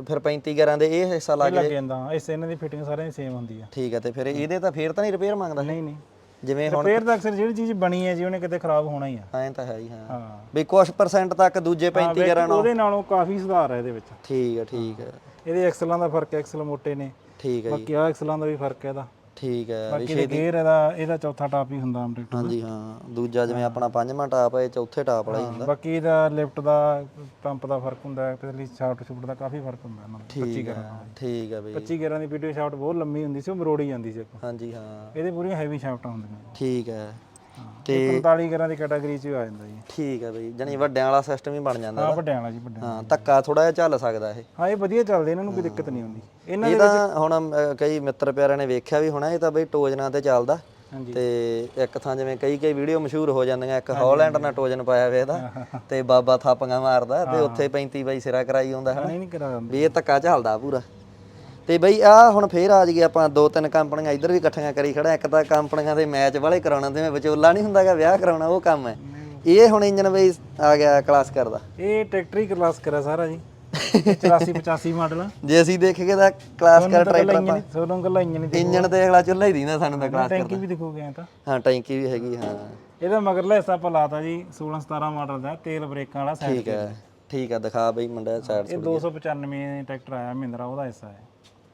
ਫਿਰ 35 ਗਰਾਂ ਦੇ ਇਹ ਹਿੱਸਾ ਲੱਗ ਲੱਗ ਜਾਂਦਾ ਇਸ ਇਹਨਾਂ ਦੀ ਫਿਟਿੰਗ ਸਾਰਿਆਂ ਦੀ ਸੇਮ ਹੁੰਦੀ ਆ। ਠੀਕ ਹੈ ਤੇ ਫਿਰ ਇਹਦੇ ਤਾਂ ਫੇਰ ਤਾਂ ਨਹੀਂ ਰਿਪੇਅਰ ਮੰਗਦਾ? ਨਹੀਂ ਨਹੀਂ। ਜਿਵੇਂ ਹੁਣ ਰਿਪੇਅਰ ਦਾ ਅਕਸਰ ਜਿਹੜੀ ਚੀਜ਼ ਬਣੀ ਹੈ ਜੀ ਉਹਨੇ ਕਿਤੇ ਖਰਾਬ ਹੋਣਾ ਹੀ ਆ। ਐਂ ਤਾਂ ਹੈ ਹੀ ਹਾਂ। ਹਾਂ। ਵੀ ਕੁਝ ਪਰਸੈਂਟ ਤੱਕ ਦੂਜੇ 35 ਗਰਾਂ ਨਾਲ ਉਹਦੇ ਨਾਲੋਂ ਕਾਫੀ ਸੁਧਾਰ ਹੈ ਇਹਦੇ ਵਿੱਚ। ਠੀਕ ਹੈ ਠੀਕ ਹੈ। ਇਹਦੇ ਐਕਸਲਾਂ ਦਾ ਫ਼ਰਕ ਹੈ ਐਕਸਲ ਮੋਟੇ ਨੇ। ਠੀਕ ਹੈ ਜੀ। ਬਾਕੀ ਆ ਐਕਸਲਾਂ ਦਾ ਵੀ ਫ਼ਰਕ ਹੈ ਇਹਦਾ। ਠੀਕ ਹੈ ਬਾਕੀ ਇਹਦੇ ਗੇਅਰ ਇਹਦਾ ਇਹਦਾ ਚੌਥਾ ਟਾਪ ਹੀ ਹੁੰਦਾ ਆਮ ਟਰੈਕਟਰ ਹਾਂਜੀ ਹਾਂ ਦੂਜਾ ਜਿਵੇਂ ਆਪਣਾ ਪੰਜਵਾਂ ਟਾਪ ਹੈ ਇਹ ਚੌਥੇ ਟਾਪ ਵਾਲਾ ਹੀ ਹੁੰਦਾ। ਬਾਕੀ ਇਹਦਾ ਲਿਫਟ ਦਾ ਪੰਪ ਦਾ ਫ਼ਰਕ ਹੁੰਦਾ ਹੈ ਪਿਛਲੀ ਸ਼ਾਫਟ ਸ਼ੂਟ ਦਾ ਕਾਫੀ ਫ਼ਰਕ ਹੁੰਦਾ ਇਹਨਾਂ ਦਾ 25 ਠੀਕ ਹੈ ਠੀਕ ਹੈ ਬਈ। 25 ਗੇਅਰਾਂ ਦੀ ਵੀਡੀਓ ਸ਼ਾਫਟ ਬਹੁਤ ਲੰਮੀ ਹੁੰਦੀ ਸੀ ਉਹ ਮਰੋੜੀ ਜਾਂਦੀ ਸੀ। ਹਾਂਜੀ ਹਾਂ। ਇਹਦੇ ਪੂਰੀਆਂ ਹੈਵੀ ਸ਼ਾਫਟਾਂ ਹੁੰਦੀਆਂ। ਠੀਕ ਹੈ। ਤੇ 45 ਗੇਅਰਾਂ ਦੀ ਕੈਟਾਗਰੀ 'ਚ ਆ ਜਾਂਦਾ ਜੀ। ਠੀਕ ਹੈ ਬਈ ਜਣੀ ਵੱਡਿਆਂ ਵਾਲਾ ਸਿਸਟਮ ਹੀ ਬਣ ਜਾਂਦਾ ਹਾਂ ਵੱਡਿਆਂ ਵਾਲਾ ਜੀ ਵੱਡਿਆਂ ਹਾਂ ਧੱਕਾ ਥੋੜਾ ਜਿਹਾ ਚੱਲ ਸਕਦਾ ਇਹ। ਹਾਂ ਇਹ ਵਧੀਆ ਚੱਲਦੇ ਇਹਨਾਂ ਨੂੰ ਕੋਈ ਦਿੱਕਤ ਨਹੀਂ ਆਉਂਦੀ ਇਹਨਾਂ ਇਹ ਤਾਂ ਹੁਣ ਕਈ ਮਿੱਤਰ ਪਿਆਰਿਆਂ ਨੇ ਵੇਖਿਆ ਵੀ ਹੋਣਾ ਇਹ ਤਾਂ ਬਈ ਟੋਜਨਾਂ ਤੇ ਚੱਲਦਾ। ਹਾਂਜੀ। ਤੇ ਇੱਕ ਥਾਂ ਜਿਵੇਂ ਕਈ ਕਈ ਵੀਡੀਓ ਮਸ਼ਹੂਰ ਹੋ ਜਾਂਦੀਆਂ ਇੱਕ ਹਾਲੈਂਡ ਨਾਲ ਟੋਜਨ ਪਾਇਆ ਵੇ ਇਹਦਾ ਤੇ ਬਾਬਾ ਥਾਪੀਆਂ ਮਾਰਦਾ ਤੇ ਉੱਥੇ 35 ਬਾਈ ਸਿਰਾ ਕਰਾਈ ਹੁੰਦਾ ਹੈ ਨਹੀਂ ਨਹੀਂ ਕਰਾ ਦਿੰਦੇ ਵੀ ਇਹ ਧੱਕਾ ਚੱਲਦਾ ਪੂਰਾ। ਤੇ ਬਈ ਆ ਹੁਣ ਫੇਰ ਆ ਜਗੇ ਆਪਾਂ ਦੋ ਤਿੰਨ ਕੰਪਨੀਆਂ ਇੱਧਰ ਵੀ ਇਕੱਠੀਆਂ ਕਰੀ ਖੜਾ ਇੱਕ ਤਾਂ ਕੰਪਨੀਆਂ ਦੇ ਮੈਚ ਵਾਲੇ ਕਰਾਉਣਾ ਤੇ ਵਿਚੋਲਾ ਨਹੀਂ ਹੁੰਦਾਗਾ ਵਿਆਹ ਕਰਾਉਣਾ ਉਹ ਕੰਮ ਹੈ। ਇਹ ਹੁਣ ਇੰਜਨ ਬਈ ਆ ਗਿਆ ਕਲਾਸ ਕਰਦਾ। ਇਹ ਟਰੈਕਟਰ ਕਲਾਸ ਕਰਿਆ ਸਾਰਾ ਜੀ। 84 85 ਮਾਡਲ ਜੇ ਅਸੀਂ ਦੇਖੀਏ ਤਾਂ ਕਲਾਸ ਕਰ ਟਰੈਕਟਰ ਇੰਜਨ ਸੋਲੋਂ ਗੱਲਾਂ ਇੰਜਨ ਹੀ ਇੰਜਨ ਤੇ ਅਗਲਾ ਚੁੱਲ੍ਹਾ ਹੀ ਦੀਂਦਾ ਸਾਨੂੰ ਤਾਂ ਕਲਾਸ ਟੈਂਕੀ ਵੀ ਦਿਖੋਗੇ ਐ ਤਾਂ। ਹਾਂ ਟੈਂਕੀ ਵੀ ਹੈਗੀ ਹਾਂ। ਇਹਦਾ ਮਗਰਲਾ ਹਿੱਸਾ ਆਪਾਂ ਲਾਤਾ ਜੀ 16 17 ਮਾਡਲ ਦਾ ਤੇਲ ਬ੍ਰੇਕਾਂ ਵਾਲਾ ਸਾਈਡ ਠੀਕ ਹੈ ਠੀਕ ਹੈ ਦਿਖਾ ਬਈ ਮੁੰਡਾ ਸਾਈਡ ਇਹ 295 ਟਰੈਕਟਰ ਆਇਆ ਮਹਿੰਦਰਾ ਉਹਦਾ ਹਿੱਸਾ ਹੈ।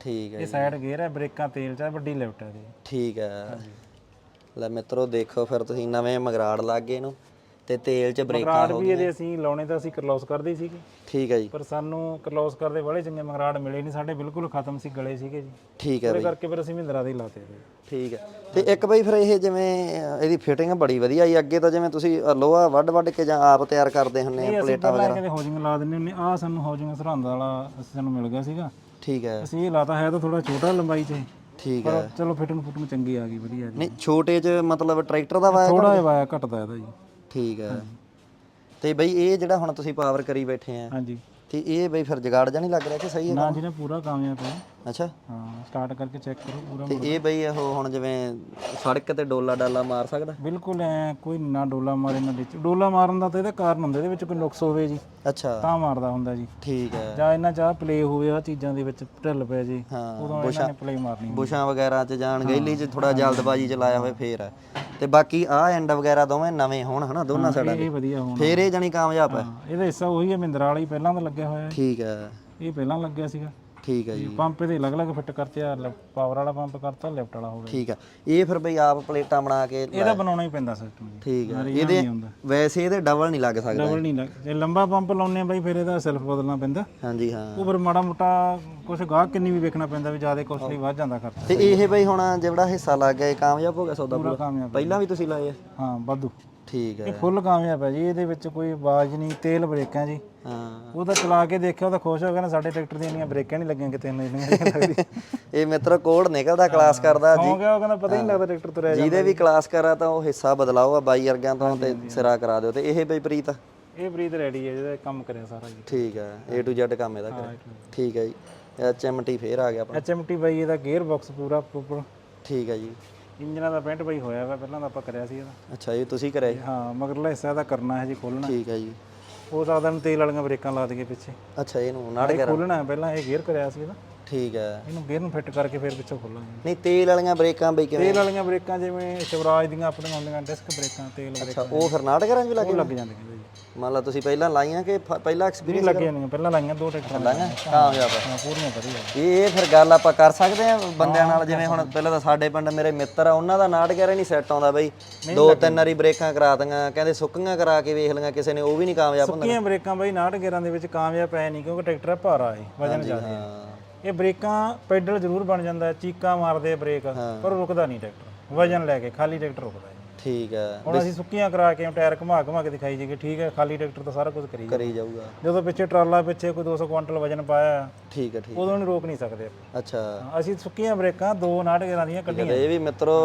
ਠੀਕ ਹੈ ਇਹ ਸਾਈਡ ਗੇਅਰ ਹੈ ਬ੍ਰੇਕਾਂ ਤੇਲ ਚ ਹੈ, ਵੱਡੀ ਲਿਫਟ ਹੈ ਇਹਦੀ। ਠੀਕ ਹੈ। ਲੈ ਮਿੱਤਰੋ ਦੇਖੋ ਫਿਰ ਤੁਸੀਂ ਨਵੇਂ ਮਗਰਾੜ ਲੱਗ ਗਏ ਇਹਨੂੰ ਤੇ ਤੇਲ 'ਚ ਬ੍ਰੇਕਾਂ ਮਗਰਾੜ ਵੀ ਇਹਦੇ ਅਸੀਂ ਲਾਉਣੇ ਤਾਂ ਅਸੀਂ ਕਰਲੋਸ ਕਰਦੇ ਸੀਗੇ। ਠੀਕ ਹੈ ਜੀ। ਪਰ ਸਾਨੂੰ ਕਰਲੋਸ ਕਰਦੇ ਬੜੇ ਚੰਗੇ ਮਗਰਾੜ ਮਿਲੇ ਨਹੀਂ ਸਾਡੇ ਬਿਲਕੁਲ ਖਤਮ ਸੀ ਗਲੇ ਸੀਗੇ ਜੀ। ਠੀਕ ਹੈ ਉਹਦੇ ਬਈ। ਕਰਕੇ ਫਿਰ ਅਸੀਂ ਮਹਿੰਦਰਾ ਦੇ ਹੀ ਲਾਤੇ ਇਹਦੇ। ਠੀਕ ਹੈ। ਤੇ ਇੱਕ ਬਈ ਫਿਰ ਇਹ ਜਿਵੇਂ ਇਹਦੀ ਫਿਟਿੰਗ ਬੜੀ ਵਧੀਆ ਜੀ। ਅੱਗੇ ਤਾਂ ਜਿਵੇਂ ਤੁਸੀਂ ਲੋਹਾ ਵੱਡ ਵੱਡ ਕੇ ਜਾਂ ਆਪ ਤਿਆਰ ਕਰਦੇ ਹੁੰਨੇ ਆ ਅਸੀਂ ਪਲੇਟਾਂ ਪਹਿਲਾਂ ਕਹਿੰਦੇ ਹਾਊਸਿੰਗ ਲਾ ਦਿੰਦੇ ਹੁੰਦੇ ਆ। ਸਾਨੂੰ ਹਾਊਸਿੰਗ ਸਰਹੰਦ ਵਾਲਾ ਅਸੀਂ ਸਾਨੂੰ ਮਿਲ ਗਿਆ ਸੀਗਾ। ਠੀਕ ਹੈ। ਅਸੀਂ ਇਹ ਲਾਤਾ ਹੈ ਤਾਂ ਥੋੜਾ ਛੋਟਾ ਲੰਬਾਈ 'ਚ। ਠੀਕ ਹੈ। ਚਲੋ ਫਿਟਿੰਗ ਫੁਟਿੰਗ ਚੰਗੀ ਆ ਗਈ ਵਧੀਆ ਜੀ। ਨਹੀਂ ਛੋਟੇ 'ਚ ਮਤਲਬ ਟਰੈਕਟਰ ਦਾ ਵਾਇਆ ਥੋੜਾ ਜਿਹਾ ਵਾਇਆ ਘਟਦਾ ਇਹਦਾ ਜੀ। ਠੀਕ ਹੈ। ਤੇ ਬਈ ਇਹ ਜਿਹੜਾ ਹੁਣ ਤੁਸੀਂ ਪਾਵਰ ਕਰੀ ਬੈਠੇ ਆ ਹਾਂਜੀ। ਤੇ ਇਹ ਬਈ ਫਿਰ ਜਗਾੜ ਜਾਂ ਨਹੀਂ ਲੱਗ ਰਿਹਾ ਕਿ ਸਹੀ ਹੈ ਨਾ ਜਿਹਨੇ ਪੂਰਾ ਕਾਮਯਾਬ ਹੈ। ਅੱਛਾ। ਹਾਂ ਸਟਾਰਟ ਕਰਕੇ ਚੈੱਕ ਕਰੋ ਪੂਰਾ ਤੇ ਇਹ ਬਈ ਇਹ ਹੁਣ ਜਿਵੇਂ ਸੜਕ ਤੇ ਡੋਲਾ ਡਾਲਾ ਮਾਰ ਸਕਦਾ? ਬਿਲਕੁਲ ਐ ਕੋਈ ਨਾ ਡੋਲਾ ਮਾਰੇ ਨਾ ਵਿੱਚ ਡੋਲਾ ਮਾਰਨ ਦਾ ਤਾਂ ਇਹਦਾ ਕਾਰਨ ਹੁੰਦਾ ਇਹਦੇ ਵਿੱਚ ਕੋਈ ਨੁਕਸ ਹੋਵੇ ਜੀ ਅੱਛਾ। ਤਾਂ ਮਾਰਦਾ ਹੁੰਦਾ ਜੀ। ਠੀਕ ਹੈ। ਜਾਂ ਇਹਨਾਂ ਚਾਹ ਪਲੇ ਹੋਵੇ ਆ ਚੀਜ਼ਾਂ ਦੇ ਵਿੱਚ ਢਿੱਲ ਪੈ ਜੇ ਹਾਂ ਉਦੋਂ ਇਹਨਾਂ ਨੇ ਪਲੇ ਮਾਰਨੀ ਹੁੰਦੀ। ਬੁਸ਼ਾਂ ਵਗੈਰਾ ਚ ਜਾਣ ਗੈਲੀ ਚ ਥੋੜਾ ਜਲਦਬਾਜੀ ਚ ਲਾਇਆ ਹੋਵੇ ਫੇਰ। ਹੈ ਤੇ ਬਾਕੀ ਆਹ ਐਂਡ ਵਗੈਰਾ ਦੋਵੇਂ ਨਵੇਂ ਹੋਣ ਹਨਾ ਦੋਨਾਂ ਸਾਈਡਾਂ ਇਹ ਵਧੀਆ ਹੋਣਾ। ਫੇਰ ਇਹ ਜਾਨੀ ਕਾਮਯਾਬ ਹੈ। ਇਹਦਾ ਹਿੱਸਾ ਉਹੀ ਹੈ ਮਹਿੰਦਰਾ ਵਾਲਾ ਹੀ ਪਹਿਲਾਂ ਦਾ ਲੱਗਿਆ ਹੋਇਆ ਹੈ। ਠੀਕ ਹੈ। ਇਹ ਪਹਿਲਾਂ ਲੱਗਿਆ ਸੀਗਾ। ਠੀਕ ਹੈ ਜੀ ਪੰਪ ਇਹਦੇ ਅਲੱਗ-ਅਲੱਗ ਫਿੱਟ ਕਰਤੇ ਆ ਪਾਵਰ ਵਾਲਾ ਪੰਪ ਕਰਤਾ ਲੈਫਟ ਵਾਲਾ ਹੋ ਗਿਆ ਠੀਕ ਹੈ ਇਹ ਫਿਰ ਬਈ ਆਪ ਪਲੇਟਾਂ ਬਣਾ ਕੇ ਇਹਦਾ ਬਣਾਉਣਾ ਹੀ ਪੈਂਦਾ ਸਿਸਟਮ ਜੀ। ਠੀਕ ਹੈ ਇਹਦੇ ਵੈਸੇ ਇਹਦੇ ਡਬਲ ਨਹੀਂ ਲੱਗ ਸਕਦਾ ਡਬਲ ਨਹੀਂ ਲੱਗ ਜੇ ਲੰਬਾ ਪੰਪ ਲਾਉਨੇ ਆ ਬਾਈ ਫਿਰ ਇਹਦਾ ਸੈਲਫ ਬਦਲਣਾ ਪੈਂਦਾ। ਹਾਂਜੀ ਹਾਂ। ਉਹ ਫਿਰ ਮਾੜਾ ਮੋਟਾ ਕੁਝ ਗਾਹਕ ਕਿੰਨੀ ਵੀ ਵੇਖਣਾ ਪੈਂਦਾ ਵੀ ਜ਼ਿਆਦਾ ਕੋਸਟਲੀ ਵੱਧ ਜਾਂਦਾ ਖਰਚਾ। ਤੇ ਇਹ ਬਈ ਹੁਣ ਜਿਹੜਾ ਹਿੱਸਾ ਲੱਗ ਗਿਆ ਇਹ ਕਾਮਯਾਬ ਹੋ ਗਿਆ ਸੌਦਾ ਪੂਰਾ ਪੂਰਾ? ਕਾਮਯਾਬ ਪਹਿਲਾਂ ਵੀ ਤੁਸੀਂ ਲਾਏ ਆ? ਹਾਂ ਵਾਧੂ। ਠੀਕ ਹੈ। ਇਹ ਫੁੱਲ ਕਾਮਯਾਬ ਹੈ ਜੀ ਇਹਦੇ ਵਿੱਚ ਕੋਈ ਆਵਾਜ਼ ਨਹੀਂ ਤੇਲ ਬ੍ਰੇਕਾਂ ਜੀ। ਹਾਂ। ਉਹ ਤਾਂ ਚਲਾ ਕੇ ਦੇਖਿਆ ਉਹ ਤਾਂ ਖੁਸ਼ ਹੋ ਗਿਆ ਨਾ ਸਾਡੇ ਟਰੈਕਟਰ ਦੀਆਂ ਇੰਨੀਆਂ ਬ੍ਰੇਕਾਂ ਨਹੀਂ ਲੱਗੀਆਂ ਕਿਤੇ ਇੰਨੀਆਂ ਲੱਗਦੀ [LAUGHS] ਇਹ ਮਿੱਤਰ ਕੋਡ ਨਿਕਲਦਾ ਕਲਾਸ ਕਰਦਾ ਹੋ ਗਿਆ ਉਹ ਕਹਿੰਦਾ ਪਤਾ ਹੀ ਨਹੀਂ ਲੱਗਦਾ ਟਰੈਕਟਰ ਤੁਰਿਆ ਜਿਹਦੇ ਵੀ ਕਲਾਸ ਕਰਾ ਤਾਂ ਉਹ ਹਿੱਸਾ ਬਦਲਾਓ ਆ ਬਾਈ ਵਰਗਿਆਂ ਤੋਂ ਤੇ ਸਿਰਾ ਕਰਾ ਦਿਓ। ਤੇ ਇਹ ਬਈ ਪ੍ਰੀਤ? ਇਹ ਬਰੀਦ ਰੈਡੀ ਹੈ ਜਿਹਦਾ ਕੰਮ ਕਰਿਆ ਸਾਰਾ ਜੀ। ਠੀਕ ਹੈ A to Z ਕੰਮ ਇਹਦਾ ਕਰਿਆ। ਠੀਕ ਹੈ ਜੀ। HMT ਫੇਰ ਆ ਗਿਆ ਆਪਣਾ। HMT ਬਾਈ ਇਹਦਾ ਗੇਅਰ ਬਾਕਸ ਪੂਰਾ ਪ੍ਰੋਪਰ ਠੀਕ ਹੈ ਜੀ। ਇੰਜਨਾਂ ਦਾ ਪੈਂਟ ਬਾਈ ਹੋਇਆ ਵਾ ਪਹਿਲਾਂ ਤਾਂ ਆਪਾਂ ਕਰਿਆ ਸੀ ਇਹਦਾ। ਅੱਛਾ ਇਹ ਤੁਸੀਂ ਕਰਿਆ ਜੀ ਹਾਂ ਮਗਰਲਾ ਹਿੱਸਾ ਇਹਦਾ ਕਰਨਾ ਹੈ ਜੀ ਖੋਲਣਾ ਠੀਕ ਹੈ ਜੀ। ਉਹ ਸਕਦਾ ਨੂੰ ਤੇਲ ਵਾਲੀਆਂ ਬ੍ਰੇਕਾਂ ਲਾ ਦਈਏ ਪਿੱਛੇ। ਅੱਛਾ ਇਹਨੂੰ ਨਾੜ ਇਹ ਖੋਲਣਾ ਹੈ ਪਹਿਲਾਂ ਇਹ ਗੇਅਰ ਕਰਿਆ ਸੀ ਇਹਦਾ। ਠੀਕ ਹੈ। ਇਹਨੂੰ ਗੇਅਰ ਨੂੰ ਫਿੱਟ ਕਰਕੇ ਫਿਰ ਪਿੱਛੋਂ ਖੋਲਾਂਗੇ। ਨਹੀਂ ਤੇਲ ਵਾਲੀਆਂ ਬ੍ਰੇਕਾਂ ਬਈ ਕਿਵੇਂ? ਤੇਲ ਵਾਲੀਆਂ ਬ੍ਰੇਕਾਂ ਜਿਵੇਂ ਸ਼ਿਵਰਾਜ ਦੀਆਂ ਆਪਣੀਆਂ ਹੁੰਦੀਆਂ ਡਿਸਕ ਬ੍ਰੇਕਾਂ ਤੇਲ ਬ੍ਰੇਕਾਂ। ਅੱਛਾ ਉਹ ਫਿਰ ਨਾਟਕਰਾਂ 'ਚ ਵੀ ਲੱਗੇ ਲੱਗ ਜਾਂਦੀਆਂ ਜੀ ਮੰਨ ਲਾ ਤੁਸੀਂ ਪਹਿਲਾਂ ਲਾਈਆਂ ਕਿ ਫ- ਪਹਿਲਾਂ ਨਹੀਂ ਐਕਸਪੀਰੀਅੰਸ ਜਾਂਦੀਆਂ ਪਹਿਲਾਂ ਲਾਈਆਂ ਦੋ ਟਰੈਕਟਰਾਂ ਲਾਈਆਂ? ਕਾਮਯਾਬ ਹੈ ਹਾਂ ਪੂਰੀਆਂ ਵਧੀਆ। ਇਹ ਇਹ ਫਿਰ ਗੱਲ ਆਪਾਂ ਕਰ ਸਕਦੇ ਆ ਬੰਦਿਆਂ ਨਾਲ ਜਿਵੇਂ ਹੁਣ ਪਹਿਲਾਂ ਤਾਂ ਸਾਡੇ ਪਿੰਡ ਮੇਰੇ ਮਿੱਤਰ ਆ ਉਹਨਾਂ ਦਾ ਨਾਟ ਗੈਰਾ ਨਹੀਂ ਸੈੱਟ ਆਉਂਦਾ ਬਈ। ਦੋ ਤਿੰਨ ਵਾਰੀ ਬ੍ਰੇਕਾਂ ਕਰਾ ਦੀਆਂ ਕਹਿੰਦੇ ਸੁੱਕੀਆਂ ਕਰਾ ਕੇ ਵੇਖ ਲਈਆਂ ਕਿਸੇ ਨੇ ਉਹ ਵੀ ਨਹੀਂ ਕਾਮਯਾਬ ਹੁੰਦਾ। ਸੁੱਕੀਆਂ ਬ੍ਰੇਕਾਂ ਬਾਈ 69 ਗੇਅਰਾਂ ਦੇ ਵਿੱਚ ਕਾਮਯਾਬ ਪੈ ਨਹੀਂ ਕਿਉਂਕਿ ਟਰੈਕਟਰ ਭਾਰਾ ਹੈ ਵਜਨ ਜ਼ਿਆਦਾ ਹੈ ਹਾਂ। ਇਹ ਬ੍ਰੇਕਾਂ ਪੈਡਲ ਜ਼ਰੂਰ ਬਣ ਜਾਂਦਾ ਹੈ, ਚੀਕਾਂ ਮਾਰਦੇ ਆ ਬ੍ਰੇਕ ਪਰ ਰੁਕਦਾ ਨਹੀਂ ਟਰੈਕਟਰ ਵਜਨ ਲੈ ਕੇ ਖਾਲੀ ਟਰੈਕਟਰ ਰੁਕਦਾ ਹੈ। ਠੀਕ ਹੈ। ਹੁਣ ਅਸੀਂ ਸੁੱਕੀਆਂ ਕਰਾ ਕੇ ਟਾਇਰ ਘੁਮਾ ਘੁਮਾ ਕੇ ਦਿਖਾਈ ਜੀਗੇ ਠੀਕ ਹੈ ਖਾਲੀ ਟਰੈਕਟਰ ਤਾਂ ਸਾਰਾ ਕੁਝ ਕਰੀ ਜਾਊਗਾ। ਜਦੋਂ ਪਿੱਛੇ ਟਰਾਲਾ ਪਿੱਛੇ ਕੋਈ 200 ਕੁਇੰਟਲ ਵਜਨ ਪਾਇਆ ਠੀਕ ਹੈ ਠੀਕ ਉਦੋਂ ਨਹੀਂ ਰੋਕ ਨਹੀਂ ਸਕਦੇ ਆਪਾਂ। ਅੱਛਾ। ਅਸੀਂ ਸੁੱਕੀਆਂ ਬ੍ਰੇਕਾਂ ਦੋ 69 ਗੇਅਰਾਂ ਦੀਆਂ ਕੱਢੀਆਂ। ਤੇ ਇਹ ਵੀ ਮਿੱਤਰੋ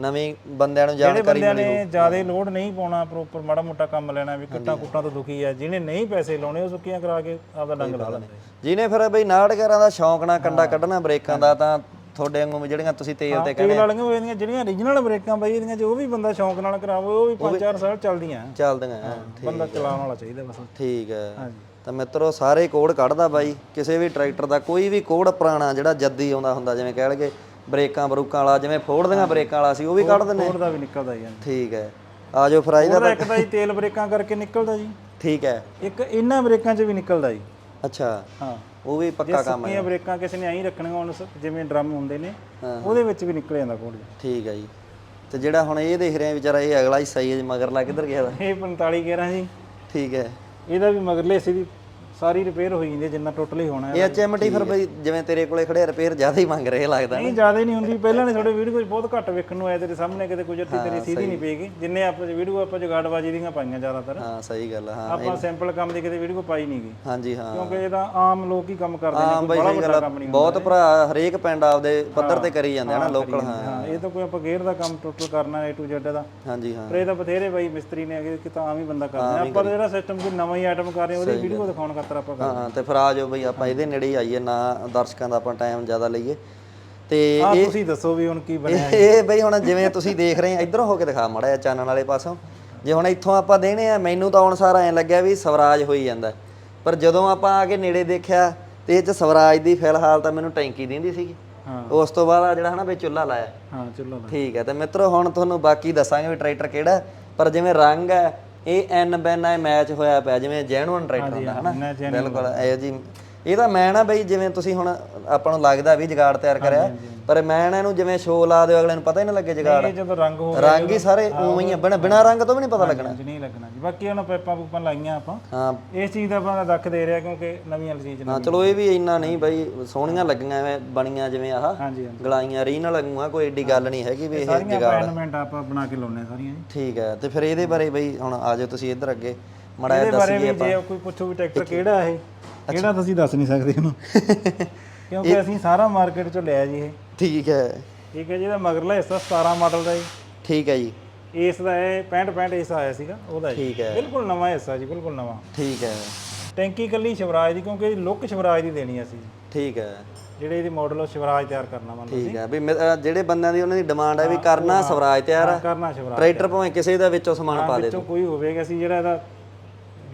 ਨਵੀਂ ਬੰਦਿਆਂ ਨੂੰ ਜਿਹੜੇ ਜਾਣਕਾਰੀ ਬੰਦਿਆਂ ਨੇ ਜ਼ਿਆਦਾ ਲੋਡ ਨਹੀਂ ਪਾਉਣਾ ਪ੍ਰੋਪਰ ਮਾੜਾ ਮੋਟਾ ਕੰਮ ਲੈਣਾ ਵੀ ਕਿੱਟਾਂ ਕੁੱਟਾਂ ਤੋਂ ਦੁਖੀ ਆ ਜਿਹਨੇ ਨਹੀਂ ਪੈਸੇ ਲਾਉਣੇ ਉਹ ਸੁੱਕੀਆਂ ਕਰਾ ਕੇ ਆਪਦਾ ਡੰਗ ਲਾ ਲੈਂਦੇ ਜਿਹਨੇ ਫਿਰ ਬਈ ਨਾਟਕਰਾਂ ਦਾ ਸ਼ੌਂਕ ਨਾਲ ਕੰਡਾ ਕੱਢਣਾ ਬ੍ਰੇਕਾਂ ਦਾ ਤਾਂ ਤੁਹਾਡੇ ਵਾਂਗੂ ਜਿਹੜੀਆਂ ਤੁਸੀਂ ਤੇਲ ਤੇ ਤੇਲ ਵਾਲੀਆਂ ਉਹ ਇਹਦੀਆਂ ਜਿਹੜੀਆਂ origignal ਬ੍ਰੇਕਾਂ ਬਾਈ ਇਹਦੀਆਂ ਜੋ ਵੀ ਬੰਦਾ ਸ਼ੌਂਕ ਨਾਲ ਕਰਾਵੇ ਉਹ ਵੀ 5-4 ਸਾਲ ਚੱਲਦੀਆਂ। ਚੱਲਦੀਆਂ ਹੈ। ਬੰਦਾ ਚਲਾਉਣ ਵਾਲਾ ਚਾਹੀਦਾ ਬਸ। ਠੀਕ ਹੈ ਹਾਂਜੀ। ਤਾਂ ਮਿੱਤਰੋ ਸਾਰੇ ਕੋਡ ਕੱਢਦਾ ਬਾਈ ਕਿਸੇ ਵੀ ਟਰੈਕਟਰ ਦਾ ਕੋਈ ਵੀ ਕੋਡ ਪੁਰਾਣਾ ਜਿਹੜਾ ਜੱਦੀ ਆਉਂਦਾ ਹੁੰਦਾ ਜਿਵੇਂ ਕਹਿ ਲਗੇ ਬ੍ਰੇਕਾਂ ਬਰੂਕਾਂ ਵਾਲਾ ਜਿਵੇਂ ਫੋੜ ਦੀਆਂ ਬ੍ਰੇਕਾਂ ਵਾਲਾ ਸੀ ਉਹ ਵੀ ਕੱਢ ਦਿੰਦੇ ਹੋਰ ਦਾ ਵੀ ਨਿਕਲਦਾ ਜਾਂਦਾ ਠੀਕ ਹੈ। ਆਜੋ ਫਰਾਈ ਦਾ ਇੱਕ ਤਾਂ ਜੀ ਤੇਲ ਬ੍ਰੇਕਾਂ ਕਰਕੇ ਨਿਕਲਦਾ ਜੀ। ਠੀਕ ਹੈ। ਇੱਕ ਇਹਨਾਂ ਬ੍ਰੇਕਾਂ 'ਚ ਵੀ ਨਿਕਲਦਾ ਜੀ। ਅੱਛਾ। ਹਾਂ। ਉਹ ਵੀ ਪੱਕਾ ਕੰਮ ਹੈ। ਸੁੱਕੀਆਂ ਬ੍ਰੇਕਾਂ ਕਿਸੇ ਨੇ ਐਂ ਰੱਖਣੀਆਂ ਹੁਣ ਸ- ਜਿਵੇਂ ਡਰਮ ਹੁੰਦੇ ਨੇ ਉਹਦੇ ਵਿੱਚ ਵੀ ਨਿਕਲ ਜਾਂਦਾ ਕੋਡ ਠੀਕ ਹੈ ਜੀ। ਤੇ ਜਿਹੜਾ ਹੁਣ ਇਹ ਦੇਖ ਰਹੇ ਆ ਵਿਚਾਰਾ ਇਹ ਅਗਲਾ ਹਿੱਸਾ ਹੀ ਹੈ ਜੀ ਮਗਰਲਾ ਕਿੱਧਰ ਗਿਆ? ਦਾ ਇਹ 45 ਗੇਰਾਂ ਜੀ। ਠੀਕ ਹੈ। ਇਹਦਾ ਵੀ ਮਗਰਲੇ ਹਿੱਸੇ ਦੀ ਸਾਰੀ ਰਿਪੇਅਰ ਹੋਈ ਜਾਂਦੀ ਹੈ, ਜਿੰਨਾ ਟੋਟਲ ਹੋਣਾ ਹੈ। ਇਹ ਐਚਐਮਟੀ ਫਿਰ ਬਈ ਜਿਵੇਂ ਤੇਰੇ ਕੋਲੇ ਖੜੇ ਰਿਪੇਅਰ ਜ਼ਿਆਦਾ ਹੀ ਮੰਗ ਰਹੇ ਲੱਗਦਾ ਨਹੀਂ ਜ਼ਿਆਦਾ ਨਹੀਂ ਹੁੰਦੀ। ਪਹਿਲਾਂ ਨੇ ਤੁਹਾਡੇ ਵੀਡੀਓ 'ਚ ਬਹੁਤ ਘੱਟ ਵੇਖਣ ਨੂੰ ਆਏ ਤੇਰੇ ਸਾਹਮਣੇ ਕਿਤੇ ਗੁਜਰਤੀ ਤੇਰੀ ਸਿੱਧੀ ਨਹੀਂ ਪਏਗੀ ਜਿੰਨੇ ਆਪਾਂ ਵੀਡੀਓ ਆਪਾਂ ਜਗਾੜਬਾਜੀ ਦੀਆਂ ਪਾਈਆਂ ਜ਼ਿਆਦਾਤਰ। ਹਾਂ ਸਹੀ ਗੱਲ ਹਾਂ ਆਪਾਂ ਸਿੰਪਲ ਕੰਮ ਦੀ ਕਿਤੇ ਵੀਡੀਓ ਪਾਈ ਨਹੀਂਗੀ ਹਾਂਜੀ ਹਾਂ। ਕਿਉਂਕਿ ਇਹਦਾ ਆਮ ਲੋਕ ਹੀ ਕੰਮ ਕਰਦੇ ਨੇ ਕੋਈ ਬੜਾ ਵੱਡਾ ਕੰਮ ਨਹੀਂ ਬਹੁਤ ਭਰਾ ਹਰੇਕ ਪਿੰਡ ਆਪਦੇ ਪੱਧਰ ਤੇ ਕਰੀ ਜਾਂਦੇ ਆ ਨਾ ਲੋਕਲ ਹਾਂ। ਇਹ ਤਾਂ ਕੋਈ ਆਪਾਂ ਗੇਅਰ ਦਾ ਕੰਮ ਟੋਟਲ ਕਰਨਾ A to Z ਦਾ। ਹਾਂਜੀ ਹਾਂ। ਪਰ ਇਹ ਤਾਂ ਬਥੇਰੇ ਬਾਈ ਮਿਸਤਰੀ ਨੇ ਕਿ ਤਾਂ ਆਮ ਹੀ ਬੰਦਾ ਕਰਦੇ ਆਪਾਂ ਤਾਂ ਜਿਹੜਾ ਸਿਸਟਮ ਕੋਈ ਨਵਾਂ ਹੀ ਆਈਟਮ ਕਰ ਰਹੇ ਉਹਦੀ ਵੀਡੀਓ ਦਿਖਾਉਣ ਖਾਤਰ ਆਪਾਂ ਹਾਂ ਤੇ ਫਿਰ ਆ ਜਾਓ ਬਈ ਆਪਾਂ ਇਹਦੇ ਨੇੜੇ ਹੀ ਆਈਏ ਨਾ ਦਰਸ਼ਕਾਂ ਦਾ ਆਪਾਂ ਟਾਈਮ ਜ਼ਿਆਦਾ ਲਈਏ। ਤੇ ਹਾਂ ਤੁਸੀਂ ਦੱਸੋ ਵੀ ਹੁਣ ਕੀ ਬਣਿਆ ਇਹ? ਬਈ ਹੁਣ ਜਿਵੇਂ ਤੁਸੀਂ ਦੇਖ ਰਹੇ ਆ ਇਧਰੋਂ ਹੋ ਕੇ ਦਿਖਾ ਮੜਾ ਜਿਹਾ ਚਾਨਣ ਵਾਲੇ ਪਾਸੋਂ। ਜੇ ਹੁਣ ਇੱਥੋਂ ਆਪਾਂ ਦੇਣੇ ਆ ਮੈਨੂੰ ਤਾਂ ਹੁਣ ਸਾਰਾ ਐਂ ਲੱਗਿਆ ਵੀ ਸਵਰਾਜ ਹੋਈ ਜਾਂਦਾ। ਪਰ ਜਦੋਂ ਆਪਾਂ ਆ ਕੇ ਨੇੜੇ ਦੇਖਿਆ ਤੇ ਇਹ ਚ ਸਵਰਾਜ ਦੀ ਫਿਲਹਾਲ ਤਾਂ ਮੈਨੂੰ ਟੈਂਕੀ ਦਿੰਦੀ ਸੀਗੀ। ਹਾਂ। ਉਸ ਤੋਂ ਬਾਅਦ ਆ ਜਿਹੜਾ ਹਨਾ ਵੀ ਚੁੱਲ੍ਹਾ ਲਾਇਆ। ਹਾਂ ਚਲੋ ਦਾ ਠੀਕ ਹੈ ਤੇ ਮਿੱਤਰੋ ਹੁਣ ਤੁਹਾਨੂੰ ਬਾਕੀ ਦੱਸਾਂਗੇ ਵੀ ਟਰੈਕਟਰ ਕਿਹੜਾ। ਹੈ। ਪਰ ਜਿਵੇਂ ਰੰਗ ਹੈ ਇਹ ਐਨ ਬੈਨ ਮੈਚ ਹੋਇਆ ਪਿਆ ਜਿਵੇਂ ਜੈਨੂਨ ਟਰੈਕਟਰ ਹੁੰਦਾ ਹਨਾ? ਬਿਲਕੁਲ ਇਹ ਜੀ ਇਹ ਤਾਂ ਮੈਂ ਨਾ ਬਈ ਜਿਵੇਂ ਤੁਸੀਂ ਹੁਣ ਆਪਾਂ ਨੂੰ ਲੱਗਦਾ ਵੀ ਜਗਾੜ ਤਿਆਰ ਕਰਿਆ ਪਰ ਮੈਂ ਨਾ ਇਹਨੂੰ ਜਿਵੇਂ ਸ਼ੋਅ ਲਾ ਦਿਓ ਅਗਲੇ ਨੂੰ ਪਤਾ ਹੀ ਨਾ ਲੱਗੇ ਜਗਾੜ। ਇਹ ਜਦੋਂ ਰੰਗ ਹੋ ਰੰਗ ਹੀ ਸਾਰੇ ਉਵੇਂ ਹੀ ਆ ਬਿਨਾਂ ਬਿਨਾਂ ਰੰਗ ਤੋਂ ਵੀ ਨਹੀਂ ਪਤਾ ਲੱਗਣਾ। ਨਹੀਂ ਲੱਗਣਾ ਜੀ। ਬਾਕੀ ਉਹਨਾਂ ਪੈਪਾਂ ਪੂਪਾਂ ਲਾਈਆਂ ਆਪਾਂ। ਹਾਂ। ਇਸ ਚੀਜ਼ ਦਾ ਆਪਾਂ ਦੱਖ ਦੇ ਰਿਹਾ ਕਿਉਂਕਿ ਨਵੀਂ ਵਾਲੀ ਚੀਜ਼ ਹਾਂ ਨਾਲ ਚਲੋ ਇਹ ਵੀ ਇੰਨਾ ਨਹੀਂ ਬਈ ਸੋਹਣੀਆਂ ਲੱਗੀਆਂ ਐਵੇਂ ਬਣੀਆਂ ਜਿਵੇਂ ਆਹ ਗਲਾਈਆਂ ਰੀਨਲ ਲੱਗੂਆਂ ਕੋਈ ਏਡੀ ਗੱਲ ਨਹੀਂ ਹੈਗੀ ਵੀ ਇਹ ਸਾਰੀਆਂ ਅਪਾਇੰਟਮੈਂਟ ਆਪਾਂ ਬਣਾ ਕੇ ਲਾਉਨੇ ਸਾਰੀਆਂ ਜੀ। ਠੀਕ ਹੈ ਤੇ ਫਿਰ ਇਹਦੇ ਬਾਰੇ ਬਈ ਹੁਣ ਆ ਜਾਓ ਤੁਸੀਂ ਇੱਧਰ ਅੱਗੇ। ਮੜਾ ਦੱਸੀਏ ਵੀ ਜੇ ਕੋਈ ਪੁੱਛੋ ਵੀ ਟਰੈਕਟਰ ਕਿਹੜਾ ਇਹ? ਕਿਹੜਾ ਤੁਸੀਂ ਦੱਸ ਨਹੀਂ ਸਕਦੇ ਇਹਨੂੰ? [LAUGHS] ਕਿਉਂਕਿ ਅਸੀਂ ਸਾਰਾ ਮਾਰਕੀਟ ਚੋਂ ਲਿਆ ਜੀ ਇਹ। ਠੀਕ ਹੈ। ਠੀਕ ਹੈ ਜੀ ਇਹਦਾ ਮਗਰਲਾ ਹਿੱਸਾ 17 ਮਾਡਲ ਦਾ ਜੀ। ਠੀਕ ਹੈ ਜੀ। ਇਸ ਦਾ ਇਹ 65 65 ਹਿੱਸਾ ਆਇਆ ਸੀਗਾ ਉਹਦਾ ਜੀ। ਠੀਕ ਹੈ। ਬਿਲਕੁਲ ਨਵਾਂ ਹਿੱਸਾ ਜੀ ਬਿਲਕੁਲ ਨਵਾਂ। ਠੀਕ ਹੈ। ਟੈਂਕੀ ਕੱਲੀ ਸ਼ਿਵਰਾਜ ਦੀ ਕਿਉਂਕਿ ਲੁੱਕ ਸ਼ਿਵਰਾਜ ਦੀ ਦੇਣੀ ਅਸੀਂ। ਠੀਕ ਹੈ। ਜਿਹੜੇ ਇਹਦੀ ਮਾਡਲ ਉਹ ਸ਼ਿਵਰਾਜ ਤਿਆਰ ਕਰਨਾ ਮੰਨ ਲਓ ਠੀਕ ਹੈ। ਵੀ ਜਿਹੜੇ ਬੰਦਿਆਂ ਦੀ ਉਹਨਾਂ ਦੀ ਡਿਮਾਂਡ ਹੈ ਵੀ ਕਰਨਾ ਸਵਰਾਜ ਤਿਆਰ। ਕਰਨਾ ਸ਼ਿਵਰਾਜ ਟਰੈਕਟਰ ਭਾਵੇਂ ਕਿਸੇ ਦਾ ਵਿੱਚੋਂ ਸਮਾਨ ਪਾ ਦੇ ਵਿੱਚੋਂ ਕੋਈ ਹੋਵੇਗਾ ਅਸੀਂ ਜਿਹੜਾ ਇਹਦਾ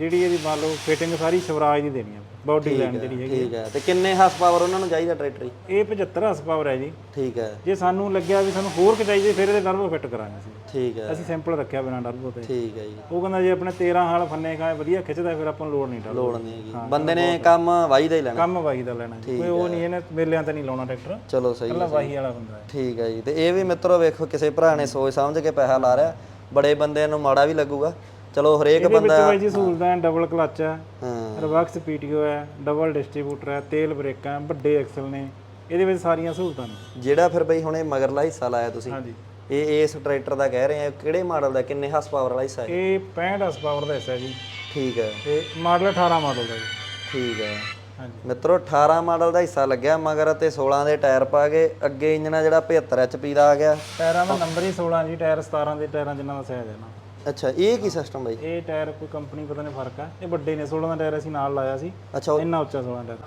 ਜਿਹੜੀ ਇਹਦੀ ਮੰਨ ਲਓ ਫਿਟਿੰਗ ਸਾਰੀ ਸ਼ਿਵਰਾਜ ਦੀ ਦੇਣੀ ਆ ਬਾਡੀ ਲਾਈਨ ਜਿਹੜੀ ਹੈਗੀ ਠੀਕ ਹੈ। ਤੇ ਕਿੰਨੇ ਹਾਰਸ ਪਾਵਰ ਉਹਨਾਂ ਨੂੰ ਚਾਹੀਦਾ ਟਰੈਕਟਰ ਜੀ ਇਹ 75 ਹਸ ਪਾਵਰ ਹੈ ਜੀ। ਠੀਕ ਹੈ। ਜੇ ਸਾਨੂੰ ਲੱਗਿਆ ਵੀ ਸਾਨੂੰ ਹੋਰ ਕਿ ਚਾਹੀਦੀ ਫਿਰ ਇਹਦੇ ਟਰਬੋ ਫਿੱਟ ਕਰਾਂਗੇ ਅਸੀਂ। ਠੀਕ ਹੈ। ਅਸੀਂ ਸਿੰਪਲ ਰੱਖਿਆ ਬਿਨਾਂ ਟਰਬੋ ਤੇ। ਠੀਕ ਹੈ ਜੀ। ਉਹ ਕਹਿੰਦਾ ਜੇ ਆਪਣੇ 13 ਹਾਲ ਫੰਨੇ ਖਾਏ ਵਧੀਆ ਖਿੱਚਦਾ ਫਿਰ ਆਪਾਂ ਨੂੰ ਲੋੜ ਨਹੀਂ ਟਰਬੋ ਲੋੜ ਨਹੀਂ ਹੈਗੀ। ਬੰਦੇ ਨੇ ਕੰਮ ਵਾਹੀ ਦਾ ਹੀ ਲੈਣਾ। ਕੰਮ ਵਾਹੀ ਦਾ ਲੈਣਾ ਜੀ। ਕੋਈ ਉਹ ਨਹੀਂ ਇਹਨੇ ਮੇਲਿਆਂ ਤੇ ਨਹੀਂ ਲਾਉਣਾ ਟਰੈਕਟਰ ਚਲੋ ਸਹੀ ਕੱਲਾ ਵਾਹੀ ਵਾਲਾ ਬੰਦਾ ਹੈ। ਠੀਕ ਹੈ ਜੀ। ਤੇ ਇਹ ਵੀ ਮਿੱਤਰੋ ਵੇਖੋ ਕਿਸੇ ਭਰਾ ਨੇ ਸੋਚ ਸਮਝ ਕੇ ਪੈਸਾ ਲਾ ਰਿਹਾ। ਬੜੇ ਬੰਦਿਆਂ ਨੂੰ ਮਾੜਾ ਵੀ ਲੱਗੂਗਾ। ਚਲੋ ਹਰੇਕ ਇਹਦੇ ਵਿੱਚ ਬੰਦਾ ਬਾਈ ਜੀ ਸਹੂਲਤਾਂ ਹੈ ਡਬਲ ਕਲਚ ਹੈ ਹਾਂ। ਰਿਵਰਸ ਪੀਟੀਓ ਹੈ ਡਬਲ ਡਿਸਟ੍ਰੀਬਿਊਟਰ ਹੈ ਤੇਲ ਬ੍ਰੇਕਾਂ ਵੱਡੇ ਐਕਸਲ ਨੇ ਇਹਦੇ ਵਿੱਚ ਸਾਰੀਆਂ ਸਹੂਲਤਾਂ ਨੇ। ਜਿਹੜਾ ਫਿਰ ਬਈ ਹੁਣ ਮਗਰਲਾ ਹਿੱਸਾ ਲਾਇਆ ਤੁਸੀਂ ਹਾਂਜੀ। ਇਹ ਇਸ ਟਰੈਕਟਰ ਦਾ ਕਹਿ ਰਹੇ ਆ ਕਿਹੜੇ ਮਾਡਲ ਦਾ ਕਿੰਨੇ ਹਾਰਸ ਪਾਵਰ ਵਾਲਾ ਹਿੱਸਾ ਹੈ? ਇਹ 65 ਹਸ ਪਾਵਰ ਦਾ ਹਿੱਸਾ ਹੈ ਜੀ। ਠੀਕ ਹੈ। ਤੇ ਮਾਡਲ 18 ਮਾਡਲ ਦਾ ਜੀ। ਠੀਕ ਹੈ। ਹਾਂਜੀ। ਮਿੱਤਰੋ 18 ਮਾਡਲ ਦਾ ਹਿੱਸਾ ਲੱਗਿਆ ਮਗਰ ਤੇ 16 ਦੇ ਟਾਇਰ ਪਾ ਕੇ ਅੱਗੇ ਇੰਜਨ ਆ ਜਿਹੜਾ 75 HP ਦਾ ਆ ਗਿਆ। ਟਾਇਰਾਂ ਦਾ ਨੰਬਰ ਹੀ 16 ਜੀ ਟਾਇਰ 17 ਦੇ ਟਾਇਰਾਂ ਜਿੰਨਾ ਦਾ ਸਾਈਜ਼ ਹੈ ਨਾ। ਅੱਛਾ ਇਹ ਕੀ ਸਿਸਟਮ ਬਾਈ? ਇਹ ਟਾਇਰ ਕੋਈ ਕੰਪਨੀ ਪਤਾ ਨਹੀਂ ਫ਼ਰਕ ਆ। ਇਹ ਵੱਡੇ ਨੇ 16 ਦਾ ਟਾਇਰ ਅਸੀਂ ਨਾਲ ਲਾਇਆ ਸੀ। ਅੱਛਾ ਉਹ- ਇੰਨਾ ਉੱਚਾ 16 ਟਾਇਰ।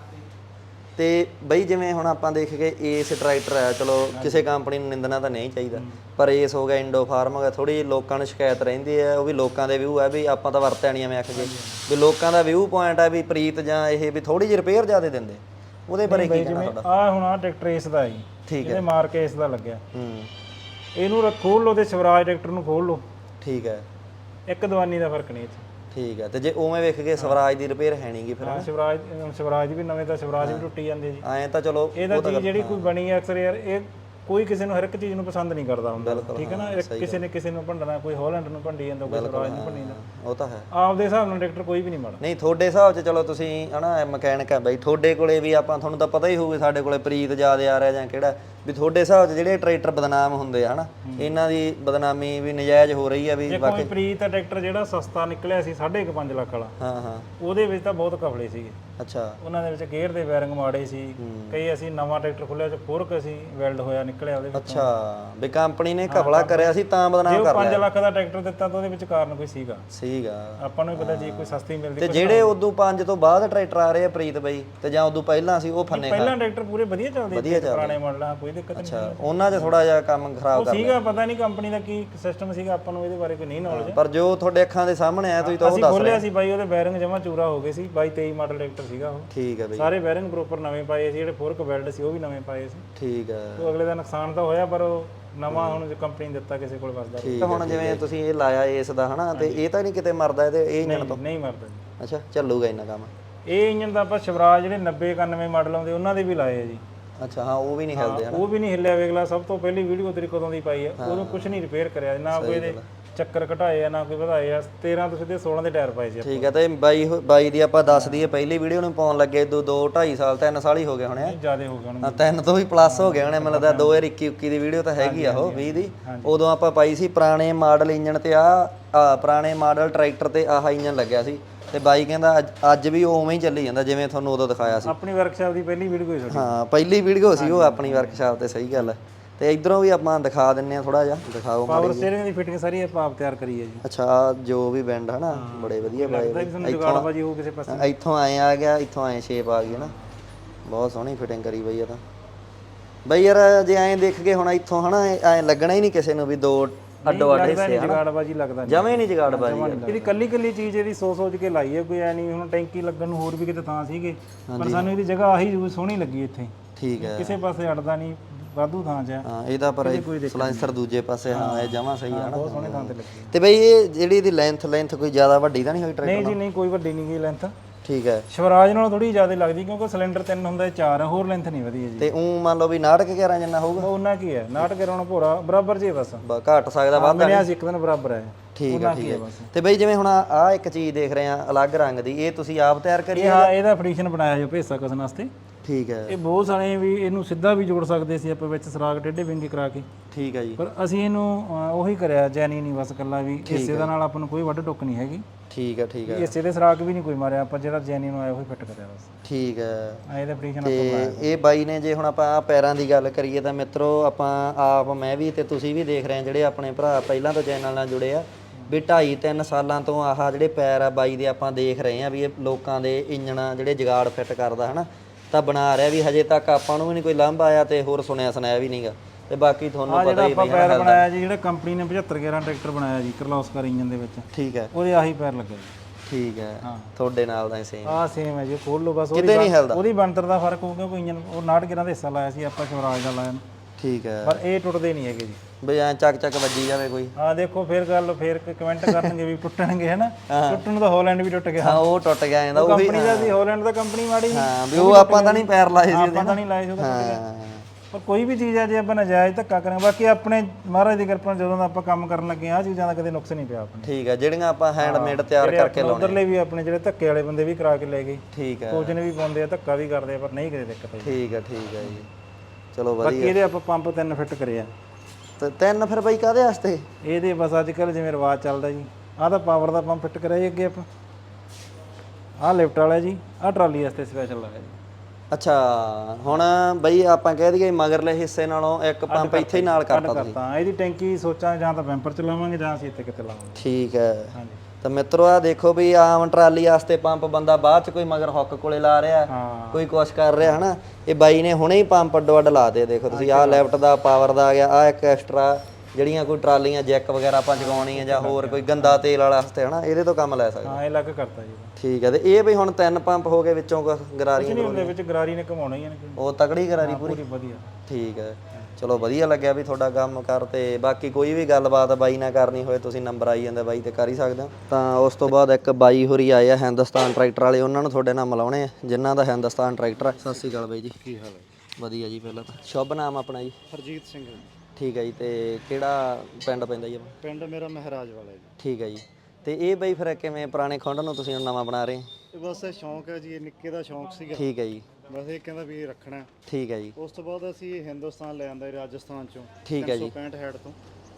ਤੇ ਬਈ ਜਿਵੇਂ ਹੁਣ ਆਪਾਂ ਦੇਖ ਕੇ ਏਸ ਟਰੈਕਟਰ ਹੈ ਚਲੋ ਕਿਸੇ ਕੰਪਨੀ ਨੂੰ ਨਿੰਦਣਾ ਤਾਂ ਨਹੀਂ ਚਾਹੀਦਾ। ਪਰ ਏਸ ਹੋ ਗਿਆ ਇੰਡੋ ਫਾਰਮ ਹੋ ਗਿਆ ਥੋੜੀ ਲੋਕਾਂ ਨੂੰ ਸ਼ਿਕਾਇਤ ਰਹਿੰਦੀ ਹੈ ਉਹ ਵੀ ਲੋਕਾਂ ਦੇ ਵਿਊ ਹੈ ਵੀ ਆਪਾਂ ਤਾਂ ਵਰਤਿਆ ਨਹੀਂ ਐਵੇਂ ਆਖਗੇ ਵੀ ਲੋਕਾਂ ਦਾ ਵਿਊ ਪੁਆਇੰਟ ਹੈ ਵੀ ਪ੍ਰੀਤ ਜਾਂ ਇਹ ਵੀ ਥੋੜੀ ਜਿਹੀ ਰਿਪੇਅਰ ਜ਼ਿਆਦਾ ਦਿੰਦੇ। ਉਹਦੇ ਬਾਰੇ ਕੀ ਕਹਿਣਾ ਤੁਹਾਡਾ? ਆ ਹੁਣ ਆ ਟਰੈਕਟਰ ਇਸ ਦਾ ਹੈ ਜੀ। ਠੀਕ ਹੈ। ਇਹਦੇ ਮਾਰ ਕੇ ਇਸ ਦਾ ਲੱਗਿਆ। ਹੂੰ। ਇਹਨੂੰ ਰੱਖ- ਖੋਲ ਲਓ ਤੇ ਸਵਰਾਜ ਟਰੈਕਟਰ ਨੂੰ ਖੋਲ ਲਓ। ਠੀਕ ਹੈ। ਇੱਕ ਦਵਾਨੀ ਦਾ ਫ਼ਰਕ ਨਹੀਂ ਇੱਥੇ। ਠੀਕ ਹੈ ਤੇ ਜੇ ਉਵੇਂ ਵੇਖ ਕੇ ਸਵਰਾਜ ਦੀ ਰਿਪੇਅਰ ਹੈ ਨਹੀਂਗੀ ਫਿਰ ਹਾਂ ਸਵਰਾਜ ਸਵਰਾਜ ਵੀ ਨਵੇਂ ਤਾਂ ਸਵਰਾਜ ਵੀ ਟੁੱਟੀ ਜਾਂਦੇ ਜੀ। ਐਂ ਤਾਂ ਚਲੋ ਇਹਦਾ ਚੀਜ਼ ਜਿਹੜੀ ਕੋਈ ਬਣੀ ਹੈ ਅਕਸਰ ਯਾਰ ਇਹ ਕੋਈ ਕਿਸੇ ਨੂੰ ਹਰ ਇੱਕ ਚੀਜ਼ ਨੂੰ ਪਸੰਦ ਨਹੀਂ ਕਰਦਾ ਹੁੰਦਾ। ਠੀਕ ਹੈ ਨਾ? ਇੱਕ ਕਿਸੇ ਨੇ ਕਿਸੇ ਨੂੰ ਭੰਡਣਾ ਕੋਈ ਹਾਲੈਂਡ ਨੂੰ ਭੰਡੀ ਜਾਂਦਾ ਕੋਈ ਸਵਰਾਜ ਨੂੰ ਭੰਡੀ ਜਾਂਦਾ। ਉਹ ਤਾਂ ਹੈ। ਆਪਦੇ ਹਿਸਾਬ ਨਾਲ ਟਰੈਕਟਰ ਕੋਈ ਵੀ ਨਹੀਂ ਮਾੜਾ। ਨਹੀਂ ਤੁਹਾਡੇ ਹਿਸਾਬ 'ਚ ਚਲੋ ਤੁਸੀਂ ਹਨਾ ਮਕੈਨਿਕ ਹੈ ਬਈ ਤੁਹਾਡੇ ਕੋਲੇ ਵੀ ਆਪਾਂ ਤੁਹਾਨੂੰ ਤਾਂ ਪਤਾ ਹੀ ਹੋਊਗਾ ਸਾਡੇ ਕੋਲੇ ਪ੍ਰੀਤ ਜਿਆਦੇ ਆ ਰਿਹਾ ਜਾਂ ਕਿਹੜਾ। ਵੀ ਤੁਹਾਡੇ ਹਿਸਾਬ 'ਚ ਜਿਹੜੇ ਟਰੈਕਟਰ ਬਦਨਾਮ ਹੁੰਦੇ ਆ ਹਨਾ? ਇਹਨਾਂ ਦੀ ਬਦਨਾਮੀ ਵੀ ਨਜਾਇਜ਼ ਹੋ ਰਹੀ ਆ ਵੀ ਜੇ ਕੋਈ ਪ੍ਰੀਤ ਟਰੈਕਟਰ ਜਿਹੜਾ ਸਸਤਾ ਨਿਕਲਿਆ ਸੀ 5.5 ਲੱਖ ਵਾਲਾ ਹਾਂ ਹਾਂ। ਉਹਦੇ ਵਿੱਚ ਤਾਂ ਬਹੁਤ ਕਫਲੇ ਸੀਗੇ। ਅੱਛਾ। ਉਹਨਾਂ ਦੇ ਵਿੱਚ ਗੇਅਰ ਦੇ ਬੈਰਿੰਗ ਮਾੜੇ ਸੀ। ਕਈ ਅਸੀਂ ਨਵਾਂ ਟਰੈਕਟਰ ਖੋਲਿਆ ਚ ਫੋਰਕ ਅਸੀਂ ਵੈਲਡ ਹੋਇਆ ਨਿਕਲਿਆ ਉਹਦੇ ਵਿੱਚ। ਅੱਛਾ। ਵੀ ਕੰਪਨੀ ਨੇ ਘਪਲਾ ਕਰਿਆ ਸੀ ਤਾਂ ਜੇ ਬਦਨਾਮ ਉਹ ਕਰ 5 ਲੱਖ ਦਾ ਟਰੈਕਟਰ ਦਿੱਤਾ ਤਾਂ ਉਹਦੇ ਵਿੱਚ ਕਾਰਨ ਕੋਈ ਸੀਗਾ। ਸੀਗਾ। ਆਪਾਂ ਨੂੰ ਵੀ ਪਤਾ ਜੀ ਕੋਈ ਸਸਤੀ ਮਿਲਦੀ ਤੇ ਜਿਹੜੇ ਉਦੋਂ 5 ਤੋਂ ਬਾਅਦ ਟਰੈਕਟਰ ਆ ਰਹੇ ਆ ਪ੍ਰੀਤ ਬਈ ਤੇ ਜਾਂ ਉਦੋਂ ਪਹਿਲਾਂ ਸੀ ਉਹ ਫੰਨੇ ਪਹਿਲਾਂ ਟਰੈਕਟਰ ਪੂਰੇ ਵਧੀਆ ਚੱਲਦੇ ਸੀ ਪੁਰਾਣੇ ਮਾਡਲਾਂ ਕੋਈ ਦਿੱਕਤ ਨਹੀਂ ਅੱਛਾ ਉਹਨਾਂ 'ਚ ਥੋੜਾ ਜਿਹਾ ਕੰਮ ਖਰਾਬ ਉਹ ਸੀਗਾ ਪਤਾ ਨਹੀਂ ਕੰਪਨੀ ਦਾ ਕੀ ਸਿਸਟਮ ਸੀਗਾ ਆਪਾਂ ਨੂੰ ਇਹਦੇ ਬਾਰੇ ਕੋਈ ਨਹੀਂ ਨੌਲੇਜ ਪਰ ਜੋ ਤੁਹਾਡੇ ਅੱਖਾਂ ਦੇ ਸਾਹਮਣੇ ਆਇਆ ਤੁਸੀਂ ਤਾਂ ਉਹ ਅਸੀਂ ਦੱਸ ਖੋਲਿਆ ਸੀ ਬਾਈ ਉਹਦੇ ਬੈਰਿੰਗ ਜਮਾ ਚੂਰਾ ਹੋ ਗਏ ਸੀ। 22 23 ਮਾਡਲ ਟਰੈਕਟਰ ਸੀਗਾ ਉਹ। ਠੀਕ ਹੈ ਬਈ। ਸਾਰੇ ਬੈਰਿੰਗ ਪ੍ਰੋਪਰ ਨਵੇਂ ਪਾਏ ਸੀ ਜਿਹੜੇ ਫੋਰਕ ਵੈਲਡ ਸੀ ਉਹ ਵੀ ਨਵੇਂ ਪਾਏ ਸੀ। ਠੀਕ ਹੈ। ਉਹ ਅਗਲੇ ਦਾ ਨੁਕਸਾਨ ਤਾਂ ਹੋਇਆ ਪਰ ਉਹ ਨਵਾਂ ਹੁਣ ਜੋ ਕੰਪਨੀ ਨੇ ਦਿੱਤਾ ਕਿਸੇ ਕੋਲ ਵਸਦਾ ਠੀਕ ਹੈ ਹੁਣ ਜਿਵੇਂ ਤੁਸੀਂ ਇਹ ਲਾਇਆ ਇਸ ਦਾ ਹਨਾ ਤੇ ਇਹ ਤਾਂ ਨਹੀਂ ਕਿਤੇ ਮਰਦਾ ਇਹਦੇ ਇਹ ਇੰਜਣ ਤੋਂ? ਨਹੀਂ ਮਰਦਾ ਜੀ। ਅੱਛਾ ਚੱਲੂਗਾ ਇੰਨਾ ਕੰਮ। ਇਹ ਇੰਜਨ ਦਾ ਆਪਾਂ ਸ਼ਿਵਰਾਜ ਜਿਹੜੇ 90 91 ਮਾਡਲ ਆਉਂਦੇ ਉਹਨਾਂ ਦੇ ਵੀ ਲਾਏ ਆ ਜੀ। ਅੱਛਾ ਹਾਂ ਉਹ ਵੀ ਨਹੀਂ ਹਿਲਦੇ ਹਨਾ। ਉਹ ਵੀ ਨਹੀਂ ਹਿੱਲਿਆ ਵੇਖਲਾ ਸਭ ਤੋਂ ਪਹਿਲੀ ਵੀਡੀਓ ਤੇਰੀ ਕਦੋਂ ਦੀ ਪਾਈ ਆ ਉਦੋਂ ਕੁਝ ਨਹੀਂ ਰਿਪੇਅਰ ਕਰਿਆ ਨਾ ਕੋਈ ਇਹਦੇ ਚੱਕਰ ਘਟਾਏ ਆ ਨਾ ਕੋਈ ਵਧਾਏ ਆ 13 ਤੋਂ ਸਿੱਧੇ 16 ਦੇ ਟਾਇਰ ਪਾਏ ਸੀ। ਠੀਕ ਹੈ ਤੇ ਬਾਈ ਬਾਈ ਦੀ ਆਪਾਂ ਦੱਸ ਦਈਏ ਪਹਿਲੀ ਵੀਡੀਓ ਨੂੰ ਪਾਉਣ ਲੱਗੇ ਦੋ 2 2.5 ਸਾਲ 3 ਸਾਲ ਹੀ ਹੋ ਗਏ ਹੋਣੇ ਆ। ਜ਼ਿਆਦੇ ਹੋ ਗਏ ਹੁਣ ਤਿੰਨ ਤੋਂ ਵੀ ਪਲੱਸ ਹੋ ਗਏ ਹੋਣੇ ਮੈਨੂੰ ਲੱਗਦਾ 2021 21 ਦੀ ਵੀਡੀਓ ਤਾਂ ਹੈਗੀ ਆ ਉਹ 20 ਦੀ। ਉਦੋਂ ਆਪਾਂ ਪਾਈ ਸੀ ਪੁਰਾਣੇ ਮਾਡਲ ਇੰਜਨ ਤੇ ਆ ਆ, ਪੁਰਾਣੇ ਮਾਡਲ ਟਰੈਕਟਰ ਤੇ ਆਹ ਇੰਜਨ ਲੱਗਿਆ ਸੀ। ਤੇ ਬਾਈ ਕਹਿੰਦਾ ਅੱਜ- ਅੱਜ ਵੀ ਉਹ ਉਵੇਂ ਹੀ ਚੱਲੀ ਜਾਂਦਾ ਜਿਵੇਂ ਤੁਹਾਨੂੰ ਉਦੋਂ ਦਿਖਾਇਆ ਸੀ। ਆਪਣੀ ਵਰਕਸ਼ਾਪ ਦੀ ਪਹਿਲੀ ਵੀਡੀਓ ਹੀ ਹਾਂ ਪਹਿਲੀ ਵੀਡੀਓ ਸੀ ਉਹ ਆਪਣੀ ਵਰਕਸ਼ਾਪ ਤੇ ਸਹੀ ਗੱਲ ਹੈ। ਤੇ ਇਧਰੋਂ ਵੀ ਆਪਾਂ ਦਿਖਾ ਦਿੰਨੇ ਆ ਥੋੜਾ ਜਿਹਾ ਦਿਖਾਓ ਪਾਵਰ ਸਟੀਅਰਿੰਗ ਦੀ ਫਿਟਿੰਗ ਸਾਰੀ ਆਪਾਂ ਆਪ ਤਿਆਰ ਕਰੀ ਹੈ ਜੀ। ਅੱਛਾ ਆਹ ਜੋ ਵੀ ਬੈਂਡ ਹਨਾ ਬੜੇ ਵਧੀਆ ਬਾਏ ਲੱਗਦਾ ਵੀ ਤੁਹਾਨੂੰ ਜੁਗਾੜ ਬਾਜੀ ਹੋ ਕਿਸੇ ਪਾਸੇ। ਇੱਥੋਂ ਆਏ ਆ ਗਿਆ ਇੱਥੋਂ ਆਏ ਸ਼ੇਪ ਆ ਗਈ ਨਾ ਬਹੁਤ ਸੋਹਣੀ ਫਿਟਿੰਗ ਕਰੀ ਬਈ ਇਹ ਤਾਂ। ਬਈ ਯਾਰ ਜੇ ਐਂ ਦੇਖ ਕੇ ਹੁਣ ਇੱਥੋਂ ਹਨਾ ਐਂ ਲੱਗਣਾ ਹੀ ਨਹੀਂ ਕਿਸੇ ਨੂੰ ਵੀ ਦੋ ਅੱਡੋ ਅੱਡ ਹਿੱਸੇ ਨਹੀਂ ਜੁਗਾੜ ਬਾਜੀ ਲੱਗਦਾ ਨਹੀਂ। ਜਮੇ ਨਹੀਂ ਜਗਾੜ ਬਾਜੀ ਇਹਦੀ ਕੱਲੀ ਕੱਲੀ ਚੀਜ਼ ਇਹਦੀ ਸੋਚ ਸੋਚ ਕੇ ਲਾਈ ਹੈ ਕੋਈ ਐ ਨਹੀਂ ਹੁਣ ਟੈਂਕੀ ਲੱਗਣ ਨੂੰ ਹੋਰ ਵੀ ਕਿਤੇ ਤਾਂ ਸੀਗੇ ਪਰ ਸਾਨੂੰ ਇਹਦੀ ਜਗ੍ਹਾ ਆਹੀ ਸੋਹਣੀ ਲੱਗੀ ਇੱਥੇ। ਠੀਕ ਹੈ। ਕਿਸੇ ਪਾਸੇ ਅੜਦਾ ਨਹੀਂ ਵਾਧੂ ਥਾਂ 'ਚ ਹੈ। ਇਹਦਾ ਪਰ ਸਲਾਈਸਰ ਦੂਜੇ ਪਾਸੇ ਹਾਂ ਇਹ ਜਮਾ ਸਹੀ ਨਾ। ਬਹੁਤ ਸੋਹਣੇ ਥਾਂ ਤੇ ਲੱਗੀ। ਤੇ ਬਈ ਇਹ ਜਿਹੜੀ ਇਹਦੀ ਲੈਂਥ ਲੈਂਥ ਕੋਈ ਜ਼ਿਆਦਾ ਵੱਡੀ ਤਾਂ ਨਹੀਂ ਹੋਈ ਟਰੈਕਟਰ ਨਹੀਂ ਜੀ ਨਹੀਂ ਕੋਈ ਵੱਡੀ ਨਹੀਂ ਗਈ ਲੈਂਥ ਠੀਕ ਹੈ। ਸ਼ਵਰਾਜ ਨਾਲੋਂ ਥੋੜੀ ਜ਼ਿਆਦਾ ਲੱਗਦੀ ਕਿਉਂਕਿ ਸਿਲੰਡਰ ਤਿੰਨ ਹੁੰਦਾ 4 ਹੈ ਹੋਰ ਲੈਂਥ ਨਹੀਂ ਵਧੀ ਹੈ ਜੀ। ਤੇ ਉਹ ਮੰਨ ਲਓ ਵੀ ਨਾਟਕ 11 ਜਿੰਨਾ ਹੋਊਗਾ? ਉਹ ਉਹਨਾਂ ਕੀ ਹੈ? ਨਾਟਕ ਕਰਾਉਣਾ ਭੋਰਾ ਬਰਾਬਰ ਜੇ ਬਸ। ਘਟ ਸਕਦਾ ਵੱਧ ਮਿਲਿਆ ਸੀ ਇੱਕ ਦਿਨ ਬਰਾਬਰ ਹੈ। ਠੀਕ ਹੈ ਠੀਕ ਹੈ। ਤੇ ਬਈ ਜਿਵੇਂ ਹੁਣ ਆ ਇੱਕ ਚੀਜ਼ ਦੇਖ ਰਹੇ ਆ ਅਲੱਗ ਰੰਗ ਦੀ ਇਹ ਤੁਸੀਂ ਆਪ ਤਿਆਰ ਕਰੀ ਇਹ ਹਾਂ? ਇਹਦਾ ਫੈਡੀਸ਼ਨ ਬਣਾਇਆ ਜੋ ਭੇਸਾ ਕਸਣ ਵਾਸਤੇ। ਠੀਕ ਹੈ। ਇਹ ਬਹੁਤ ਸਾਰੇ ਵੀ ਇਹਨੂੰ ਸਿੱਧਾ ਵੀ ਜੋੜ ਸਕਦੇ ਸੀ ਆਪਾਂ ਵਿੱਚ ਸਰਾਗ ਟੇਢੇ ਵਿੰਗੇ ਕਰਾ ਕੇ। ਠੀਕ ਹੈ ਜੀ। ਪਰ ਅਸੀਂ ਇਹਨੂੰ ਅਹ, ਉਹੀ ਕਰਿਆ ਜੈਨੀ ਨਹੀਂ ਬਸ ਕੱਲਾ ਵੀ। ਹਿੱਸੇ ਦਾ ਨਾਲ ਆਪਾਂ ਨੂੰ ਕੋਈ ਵੱਡ ਟੁੱਕ ਨਹੀਂ ਹੈਗੀ। ਠੀਕ ਹੈ ਠੀਕ ਹੈ। ਹਿੱਸੇ ਦੇ ਸਰਾਗ ਵੀ ਨਹੀਂ ਕੋਈ ਮਾਰਿਆ ਆਪਾਂ ਜਿਹੜਾ ਜੈਨੀ ਨੂੰ ਆਇਆ ਉਹੀ ਫਿੱਟ ਕਰਿਆ ਬਸ। ਠੀਕ ਹੈ। ਆ ਇਹਦਾ ਫੈਡੀਸ਼ਨ ਤੇ ਇਹ ਬਾਈ ਨੇ ਜੇ ਹੁਣ ਆਪਾਂ ਆਹ ਪੈਰਾਂ ਦੀ ਗੱਲ ਕਰੀਏ ਤਾਂ ਮਿੱਤਰੋ ਆਪਾਂ ਆਪ ਮੈਂ ਵੀ ਤੇ ਤੁਸੀਂ ਵੀ ਦੇਖ ਰਹੇ ਆ ਜਿਹੜੇ ਆਪਣੇ ਭਰਾ ਪਹਿਲਾਂ ਤੋਂ ਚੈਨਲ ਨਾਲ ਜੁੜੇ ਆ ਵੀ 2.5 3 ਸਾਲਾਂ ਤੋਂ ਆਹ ਜਿਹੜੇ ਪੈਰ ਆ ਬਾਈ ਦੇ ਆਪਾਂ ਦੇਖ ਰਹੇ ਆ ਵੀ ਇਹ ਲੋਕਾਂ ਦੇ ਇੰਜਣ ਜਿਹੜੇ ਜਗਾੜ ਫਿੱਟ ਕਰਦਾ ਹਨਾ? ਤਾਂ ਬਣਾ ਰਿਹਾ ਵੀ ਹਜੇ ਤੱਕ ਆਪਾਂ ਨੂੰ ਵੀ ਨਹੀਂ ਕੋਈ ਲੰਬ ਆਇਆ ਤੇ ਹੋਰ ਸੁਣਿਆ ਸੁਣਾਇਆ ਵੀ ਨਹੀਂਗਾ। ਤੇ ਬਾਕੀ ਤੁਹਾਨੂੰ ਪਤਾ ਹੀ ਆਪਾਂ ਵੀ ਪੈਰ ਬਣਾਇਆ ਜੀ ਜਿਹੜਾ ਕੰਪਨੀ ਨੇ 75 11 ਟਰੈਕਟਰ ਬਣਾਇਆ ਜੀ ਕਰਲੋਸਕਰ ਇੰਜਨ ਦੇ ਵਿੱਚ। ਠੀਕ ਹੈ। ਉਹਦੇ ਆਹੀ ਪੈਰ ਲੱਗੇ ਜੀ। ਠੀਕ ਹੈ। ਹਾਂ। ਤੁਹਾਡੇ ਨਾਲ ਦਾ ਸੇਮ ਆਹ ਸੇਮ ਹੈ ਜੀ ਖੋਲ ਲਓ ਬਸ ਉਹਦੀ ਕਿਤੇ ਨਹੀਂ ਹਿਲਦਾ। ਉਹਦੀ ਬਣਤਰ ਦਾ ਫ਼ਰਕ ਹੋ ਗਿਆ ਕੋਈ ਇੰਜਨ ਉਹ 69 ਗਿਰਾਂ ਦਾ ਹਿੱਸਾ ਲਾਇਆ ਸੀ ਆਪਾਂ ਸ਼ਿਵਰਾਜ ਦਾ ਲਾਇਆ। ਠੀਕ ਹੈ। ਪਰ ਇਹ ਟੁੱਟਦੇ ਨਹੀਂ ਹੈਗੇ ਜੀ। ਬਈ ਐਂ ਚੱਕ ਚੱਕ ਵੱਜੀ ਜਾਵੇ ਕੋਈ। ਆ ਦੇਖੋ ਫੇਰ ਗੱਲ ਫੇਰ ਕਮੈਂਟ ਕਰਨਗੇ ਵੀ ਟੁੱਟਣਗੇ ਹੈਨਾ? ਟੁੱਟਣ ਤਾਂ ਹਾਲੈਂਡ ਵੀ ਟੁੱਟ ਗਿਆ। ਹਾਂ ਉਹ ਟੁੱਟ ਗਿਆ ਜਾਂਦਾ ਉਹ ਵੀ ਕੰਪਨੀ ਦਾ ਸੀ ਹਾਲੈਂਡ ਦਾ ਕੰਪਨੀ ਮਾੜੀ ਹਾਂ ਵੀ ਉਹ ਆਪਾਂ ਤਾਂ ਨਹੀਂ ਪੈਰ ਲਾਏ ਸੀ ਆਪਾਂ ਤਾਂ ਨਹੀਂ ਲਾਏ ਸੀ ਉਹਦਾ। ਹਾਂ। ਪਰ ਕੋਈ ਵੀ ਚੀਜ਼ ਹੈ ਜੇ ਆਪਾਂ ਨਜਾਇਜ਼ ਧੱਕਾ ਕਰਾਂਗੇ ਬਾਕੀ ਆਪਣੇ ਮਹਾਰਾਜ ਦੀ ਕਿਰਪਾ ਨਾਲ ਜਦੋਂ ਦਾ ਆਪਾਂ ਕੰਮ ਕਰਨ ਲੱਗੇ ਆ ਚੀਜ਼ਾਂ ਦਾ ਕਦੇ ਨੁਕਸ ਨਹੀਂ ਪਿਆ ਆਪਣੇ। ਠੀਕ ਹੈ ਜਿਹੜੀਆਂ ਆਪਾਂ ਹੈਂਡਮੇਡ ਤਿਆਰ ਕਰਕੇ ਲਾਉਣੇ ਉਧਰਲੇ ਵੀ ਆਪਣੇ ਜਿਹੜੇ ਧੱਕੇ ਵਾਲੇ ਬੰਦੇ ਵੀ ਕਰਾ ਕੇ ਲੈ ਗਏ। ਠੀਕ ਹੈ ਕੋਚ ਨੇ ਵੀ ਪਾਉਂਦੇ ਆ ਧੱਕਾ ਵੀ ਕਰਦੇ ਆ ਪਰ ਨਹੀਂ ਕਦੇ ਦਿੱਕਤ ਆਈ। ਠੀਕ ਹੈ ਠੀਕ ਹੈ ਜੀ। ਚਲੋ ਬਾਕੀ ਵਧੀਆ ਇਹਦੇ ਆਪਾਂ ਪੰਪ ਤਿੰਨ ਫਿੱਟ ਕਰੇ ਆ। ਤੇ ਤਿੰਨ ਫਿਰ ਬਾਈ ਕਾਦੇ ਵਾਸਤੇ? ਇਹਦੇ ਬਸ ਅੱਜ ਕੱਲ ਜਿਵੇਂ ਰਿਵਾਜ ਚੱਲਦਾ ਜੀ। ਆਹ ਤਾਂ ਪਾਵਰ ਦਾ ਪੰਪ ਫਿੱਟ ਕਰਿਆ ਜੀ ਅੱਗੇ ਆਪਾਂ। ਆਹ ਲਿਫਟ ਵਾਲਾ ਜੀ ਆਹ ਟਰਾਲੀ ਵਾਸਤੇ ਸਪੈਸ਼ਲ ਲਾਇਆ ਜੀ। ਅੱਛਾ ਹੁਣ ਬਈ ਆਪਾਂ ਕਹਿ ਦਈਏ ਮਗਰਲੇ ਹਿੱਸੇ ਨਾਲੋਂ ਇੱਕ ਪੰਪ ਇੱਥੇ ਹੀ ਨਾਲ ਕਰਤਾ ਤੁਸੀਂ। ਕਰਤਾ। ਇਹਦੀ ਟੈਂਕੀ ਸੋਚਾਂ ਜਾਂ ਤਾਂ ਬੈਂਪਰ ਚ ਲਾਵਾਂਗੇ ਜਾਂ ਅਸੀਂ ਇੱਥੇ ਕਿਤੇ ਲਾਵਾਂਗੇ। ਠੀਕ ਹੈ। ਹਾਂਜੀ। ਤਾਂ ਮਿੱਤਰੋ ਆ ਦੇਖੋ ਵੀ ਆਮ ਟਰਾਲੀ ਵਾਸਤੇ ਪੰਪ ਬੰਦਾ ਬਾਅਦ ਚ ਕੋਈ ਮਗਰ ਹੁੱਕ ਕੋਲੇ ਲਾ ਰਿਹਾ ਹਾਂ। ਕੋਈ ਕੁਛ ਕਰ ਰਿਹਾ ਹਨਾ? ਇਹ ਬਾਈ ਨੇ ਹੁਣੇ ਹੀ ਪੰਪ ਅੱਡੋ ਅੱਡ ਲਾ ਦੇ ਦੇਖੋ ਤੁਸੀਂ ਆਹ ਲੈਫਟ ਦਾ ਪਾਵਰ ਦਾ ਆ ਗਿਆ ਆ ਇੱਕ ਐਕਸਟਰਾ ਜਿਹੜੀਆਂ ਕੋਈ ਟਰਾਲੀਆਂ ਜੈਕ ਵਗੈਰਾ ਆਪਾਂ ਚਗਾਉਣੀਆਂ ਜਾਂ ਹੋਰ ਕੋਈ ਗੰਦਾ ਤੇਲ ਵਾਲਾ ਵਾਸਤੇ ਹਨਾ? ਇਹਦੇ ਤੋਂ ਕੰਮ ਲੈ ਸਕਦੇ। ਹਾਂ ਇਹ ਅਲੱਗ ਕਰਤਾ ਜੀ। ਠੀਕ ਹੈ ਤੇ ਇਹ ਵੀ ਹੁਣ ਤਿੰਨ ਪੰਪ ਹੋ ਗਏ ਵਿੱਚੋਂ ਕੁਛ ਗਰਾਰੀਆਂ ਨਹੀਂ ਹੁੰਦੇ ਵਿੱਚ ਗਰਾਰੀ ਨੇ ਕਮਾਉਣਾ ਹੀ ਹੈ ਨਾ ਉਹ ਤਕੜੀ ਗਰਾਰੀ ਪੂਰੀ। ਵਧੀਆ। ਠੀਕ ਹੈ ਚਲੋ ਵਧੀਆ ਲੱਗਿਆ ਵੀ ਤੁਹਾਡਾ ਕੰਮ ਕਰ ਤੇ ਬਾਕੀ ਕੋਈ ਵੀ ਗੱਲਬਾਤ ਬਾਈ ਨਾਲ ਕਰਨੀ ਹੋਏ ਤੁਸੀਂ ਨੰਬਰ ਆਈ ਜਾਂਦਾ ਬਾਈ ਤੇ ਕਰ ਹੀ ਸਕਦੇ ਹੋ। ਤਾਂ ਉਸ ਤੋਂ ਬਾਅਦ ਇੱਕ ਬਾਈ ਹੋਰੀ ਆਏ ਆ ਹਿੰਦੁਸਤਾਨ ਟਰੈਕਟਰ ਵਾਲੇ ਉਹਨਾਂ ਨੂੰ ਤੁਹਾਡੇ ਨਾਲ ਮਿਲਾਉਣੇ ਆ ਜਿਨ੍ਹਾਂ ਦਾ ਹਿੰਦੁਸਤਾਨ ਟਰੈਕਟਰ ਹੈ ਸਤਿ ਸ਼੍ਰੀ ਅਕਾਲ ਬਾਈ ਜੀ। ਕੀ ਹਾਲ ਹੈ? ਵਧੀਆ ਜੀ ਪਹਿਲਾਂ ਤਾਂ। ਸ਼ੁਭ ਨਾਮ ਆਪਣਾ ਜੀ। ਹਰਜੀਤ ਸਿੰਘ ਠੀਕ ਹੈ ਜੀ ਤੇ ਕਿਹੜਾ ਪਿੰਡ ਪੈਂਦਾ ਜੀ? ਆਪਣਾ ਪਿੰਡ ਮੇਰਾ ਮਹਾਰਾਜ ਵਾਲਾ ਜੀ। ਠੀਕ ਹੈ ਜੀ। ਤੇ ਇਹ ਬਈ ਫਿਰ ਕਿਵੇਂ ਪੁਰਾਣੇ ਖੁੰਡ ਨੂੰ ਤੁਸੀਂ ਹੁਣ ਨਵਾਂ ਬਣਾ ਰਹੇ ਇਹ ਬਸ ਇਹ ਸ਼ੌਂਕ ਹੈ ਜੀ ਇਹ ਨਿੱਕੇ ਦਾ ਸ਼ੌਂਕ ਸੀਗਾ। ਠੀਕ ਹੈ ਜੀ। ਬਸ ਇਹ ਕਹਿੰਦਾ ਵੀ ਇਹ ਰੱਖਣਾ ਹੈ। ਠੀਕ ਹੈ ਜੀ। ਉਸ ਤੋਂ ਬਾਅਦ ਅਸੀਂ ਇਹ ਹਿੰਦੁਸਤਾਨ ਲੈ ਆਂਦਾ ਰਾਜਸਥਾਨ ਚੋਂ ਠੀਕ ਹੈ ਜੀ। 365 ਹੈਡ ਤੋਂ।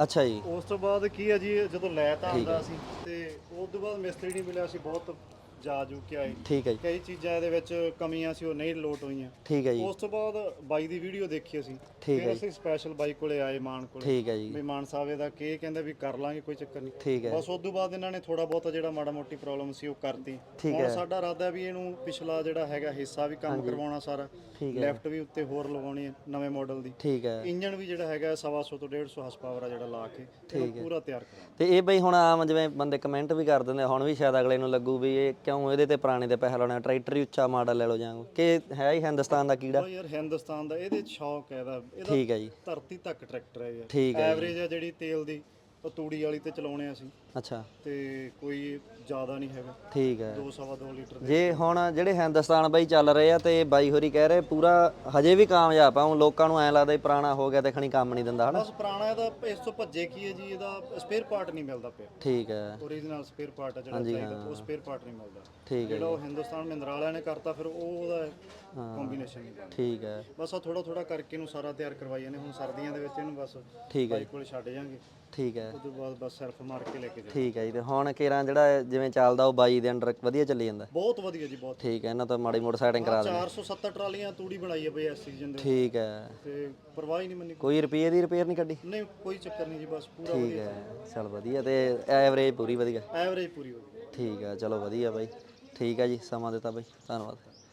ਅੱਛਾ ਜੀ। ਉਸ ਤੋਂ ਬਾਅਦ ਕੀ ਹੈ ਜੀ ਜਦੋਂ ਲੈ ਤਾਂ ਆਂਦਾ ਸੀ ਤੇ ਉਸ ਤੋਂ ਬਾਅਦ ਮਿਸਤਰੀ ਨਹੀਂ ਮਿਲਿਆ ਸੀ ਬਹੁਤ ਜਾ ਜੂ ਕੇ ਆਏ। ਠੀਕ ਹੈ ਜੀ। ਕਈ ਚੀਜ਼ਾਂ ਇਹਦੇ ਵਿੱਚ ਕਮੀਆਂ ਸੀ ਉਹ ਨਹੀਂ ਲੋਟ ਹੋਈਆਂ। ਠੀਕ ਹੈ ਜੀ। ਉਸ ਤੋਂ ਬਾਅਦ ਬਾਈ ਦੀ ਵੀਡੀਓ ਦੇਖੀ ਅਸੀਂ। ਠੀਕ ਫਿਰ ਅਸੀਂ ਸਪੈਸ਼ਲ ਬਾਈ ਕੋਲੇ ਆਏ ਮਾਨ ਕੋਲੇ। ਠੀਕ ਹੈ ਜੀ। ਵੀ ਮਾਨ ਸਾਹਿਬ ਇਹਦਾ ਕੀ ਕਹਿੰਦਾ ਵੀ ਕਰ ਲਾਂਗੇ ਕੋਈ ਚੱਕਰ ਨਹੀਂ। ਠੀਕ ਹੈ। ਬਸ ਉਸ ਤੋਂ ਬਾਅਦ ਇਹਨਾਂ ਨੇ ਥੋੜਾ ਬਹੁਤਾ ਜਿਹੜਾ ਮਾੜਾ ਮੋਟੀ ਪ੍ਰੋਬਲਮ ਸੀ ਉਹ ਕਰਤੀ। ਹੁਣ ਸਾਡਾ ਇਰਾਦਾ ਵੀ ਇਹਨੂੰ ਪਿਛਲਾ ਜਿਹੜਾ ਹੈਗਾ ਹਿੱਸਾ ਵੀ ਕੰਮ ਕਰਵਾਉਣਾ ਸਾਰਾ। ਹੈ। ਲੈਫਟ ਵੀ ਉੱਤੇ ਹੋਰ ਲਗਾਉਣੀ ਹੈ ਨਵੇਂ ਮਾਡਲ ਦੀ। ਠੀਕ ਹੈ। ਇੰਜਨ ਵੀ ਜਿਹੜਾ ਹੈਗਾ 125 ਤੋਂ 150 ਹਾਰਸ ਪਾਵਰ ਆ ਜਿਹੜਾ ਲਾ ਕੇ ਪੂਰਾ ਤਿਆਰ ਕਰਾਉਣਾ। ਤੇ ਇਹ ਬਈ ਹੁਣ ਆਮ ਜਿਵੇਂ ਬੰਦੇ ਕਮੈਂਟ ਵੀ ਕਰ ਦਿੰਦੇ ਹੁਣ ਵੀ ਸ਼ਾਇਦ ਅਗਲੇ ਨੂੰ ਲੱਗੂ ਵੀ ਇਹ ਕਿਉਂ? ਇਹਦੇ ਤੇ ਪੁਰਾਣੇ ਤੇ ਪੈਸਾ ਲਾਉਣਾ ਟਰੈਕਟਰ ਹੀ ਉੱਚਾ ਮਾਡਲ ਲੈ ਲਓ ਜਾਂ ਕਿ ਹੈ ਹੀ ਹਿੰਦੁਸਤਾਨ ਦਾ ਕੀੜਾ? ਉਹ ਯਾਰ ਹਿੰਦੁਸਤਾਨ ਦਾ ਇਹਦੇ 'ਚ ਸ਼ੌਕ ਹੈ ਇਹਦਾ। ਇਹਦਾ ਠੀਕ ਹੈ ਜੀ। ਧਰਤੀ ਤੱਕ ਟਰੈਕਟਰ ਹੈ ਯਾਰ ਠੀਕ ਹੈ ਐਵਰੇਜ ਆ ਜਿਹੜੀ ਤੇਲ ਦੀ। ਉਹ ਤੂੜੀ ਵਾਲੀ ਤੇ ਚਲਾਉਣੇ ਅਸੀਂ। ਅੱਛਾ। ਤੇ ਕੋਈ ਜ਼ਿਆਦਾ ਨਹੀਂ ਹੈਗਾ। ਠੀਕ ਹੈ। 2.5 ਲੀਟਰ ਦੇ। ਜੇ ਹੁਣ ਜਿਹੜੇ ਹਿੰਦੁਸਤਾਨ ਬਈ ਚੱਲ ਰਹੇ ਆ ਤੇ ਬਾਈ ਹੋਰੀ ਕਹਿ ਰਹੇ ਪੂਰਾ ਹਜੇ ਵੀ ਕਾਮਯਾਬ ਆ ਹੁਣ ਲੋਕਾਂ ਨੂੰ ਐ ਲੱਗਦਾ ਵੀ ਪੁਰਾਣਾ ਹੋ ਗਿਆ ਤੇ ਖਣੀ ਕੰਮ ਨਹੀਂ ਦਿੰਦਾ ਹਨਾ? ਬਸ ਪੁਰਾਣਾ ਇਹਦਾ ਇਸ ਤੋਂ ਭੱਜੇ ਕੀ ਹੈ ਜੀ ਇਹਦਾ ਸਪੇਅਰ ਪਾਰਟ ਨਹੀਂ ਮਿਲਦਾ ਪਿਆ। ਠੀਕ ਹੈ। ਓਰੀਜਨਲ ਸਪੇਅਰ ਪਾਰਟ ਜਿਹੜਾ ਚਾਹੀਦਾ ਉਹ ਸਪੇਅਰ ਪਾਰਟ ਨਹੀਂ ਮਿਲਦਾ। ਠੀਕ ਹੈ ਜਿਹੜਾ ਉਹ ਹਿੰਦੁਸਤਾਨ ਮਹਿੰਦਰਾ ਵਾਲਿਆਂ ਨੇ ਕਰਤਾ ਫਿਰ ਉਹ ਉਹਦਾ ਕੰਬੀਨੇਸ਼ਨ ਨਹੀਂ ਠੀਕ ਹੈ। ਬਸ ਆ ਥੋੜਾ ਥੋੜਾ ਕਰਕੇ ਇਹਨੂੰ ਸਾਰਾ ਤਿਆਰ ਕਰਵਾਈ ਜਾਂਦੇ ਹੁਣ ਸਰਦੀਆਂ ਦੇ ਵਿੱਚ ਇਹਨੂੰ ਬਸ ਠੀਕ ਹੈ ਕੋਲ ਛੱਡ ਜਾਾਂਗੇ। ਠੀਕ ਹੈ। ਤੋਂ ਬਾਅਦ ਬਸ ਸਰਫ ਮਾਰ ਕੇ ਲੈ ਕੇ ਜਾ ਠੀਕ ਹੈ ਜੀ ਤੇ ਹੁਣ ਕੇਰਾਂ ਜਿਹੜਾ ਜਿਵੇਂ ਚੱਲਦਾ ਉਹ ਬਾਈ ਦੇ ਅੰਡਰ ਵਧੀਆ ਚੱਲੀ ਜਾਂਦਾ? ਬਹੁਤ ਵਧੀਆ ਜੀ ਬਹੁਤ। ਠੀਕ ਹੈ ਇਹਨਾਂ ਤੋਂ ਮਾੜੀ ਮੋਟਰ ਸੈਟਿੰਗ ਕਰਾ ਦੇ 470 ਟਰਾਲੀਆਂ ਤੂੜੀ ਬਣਾਈ ਹੈ ਬਈ ਇਸ ਸੀਜ਼ਨ ਦੇ। ਠੀਕ ਹੈ। ਤੇ ਪਰਵਾਹ ਹੀ ਨਹੀਂ ਮੰਨੀ ਕੋਈ। ਰੁਪਏ ਦੀ ਰਿਪੇਅਰ ਨਹੀਂ ਕੱਢੀ? ਨਹੀਂ ਕੋਈ ਚੱਕਰ ਨਹੀਂ ਜੀ ਬਸ ਪੂਰਾ ਠੀਕ ਹੈ ਚਲ ਵਧੀਆ ਤੇ ਐਵਰੇਜ ਪੂਰੀ ਵਧੀਆ? ਐਵਰੇਜ ਪੂਰੀ ਹੋ ਗਈ ਠੀਕ ਹੈ ਚਲੋ ਵਧੀਆ ਬਾਈ। ਠੀਕ ਹੈ ਜੀ ਸਮਾਂ ਦਿੱਤਾ ਬਾਈ ਧੰਨਵਾਦ।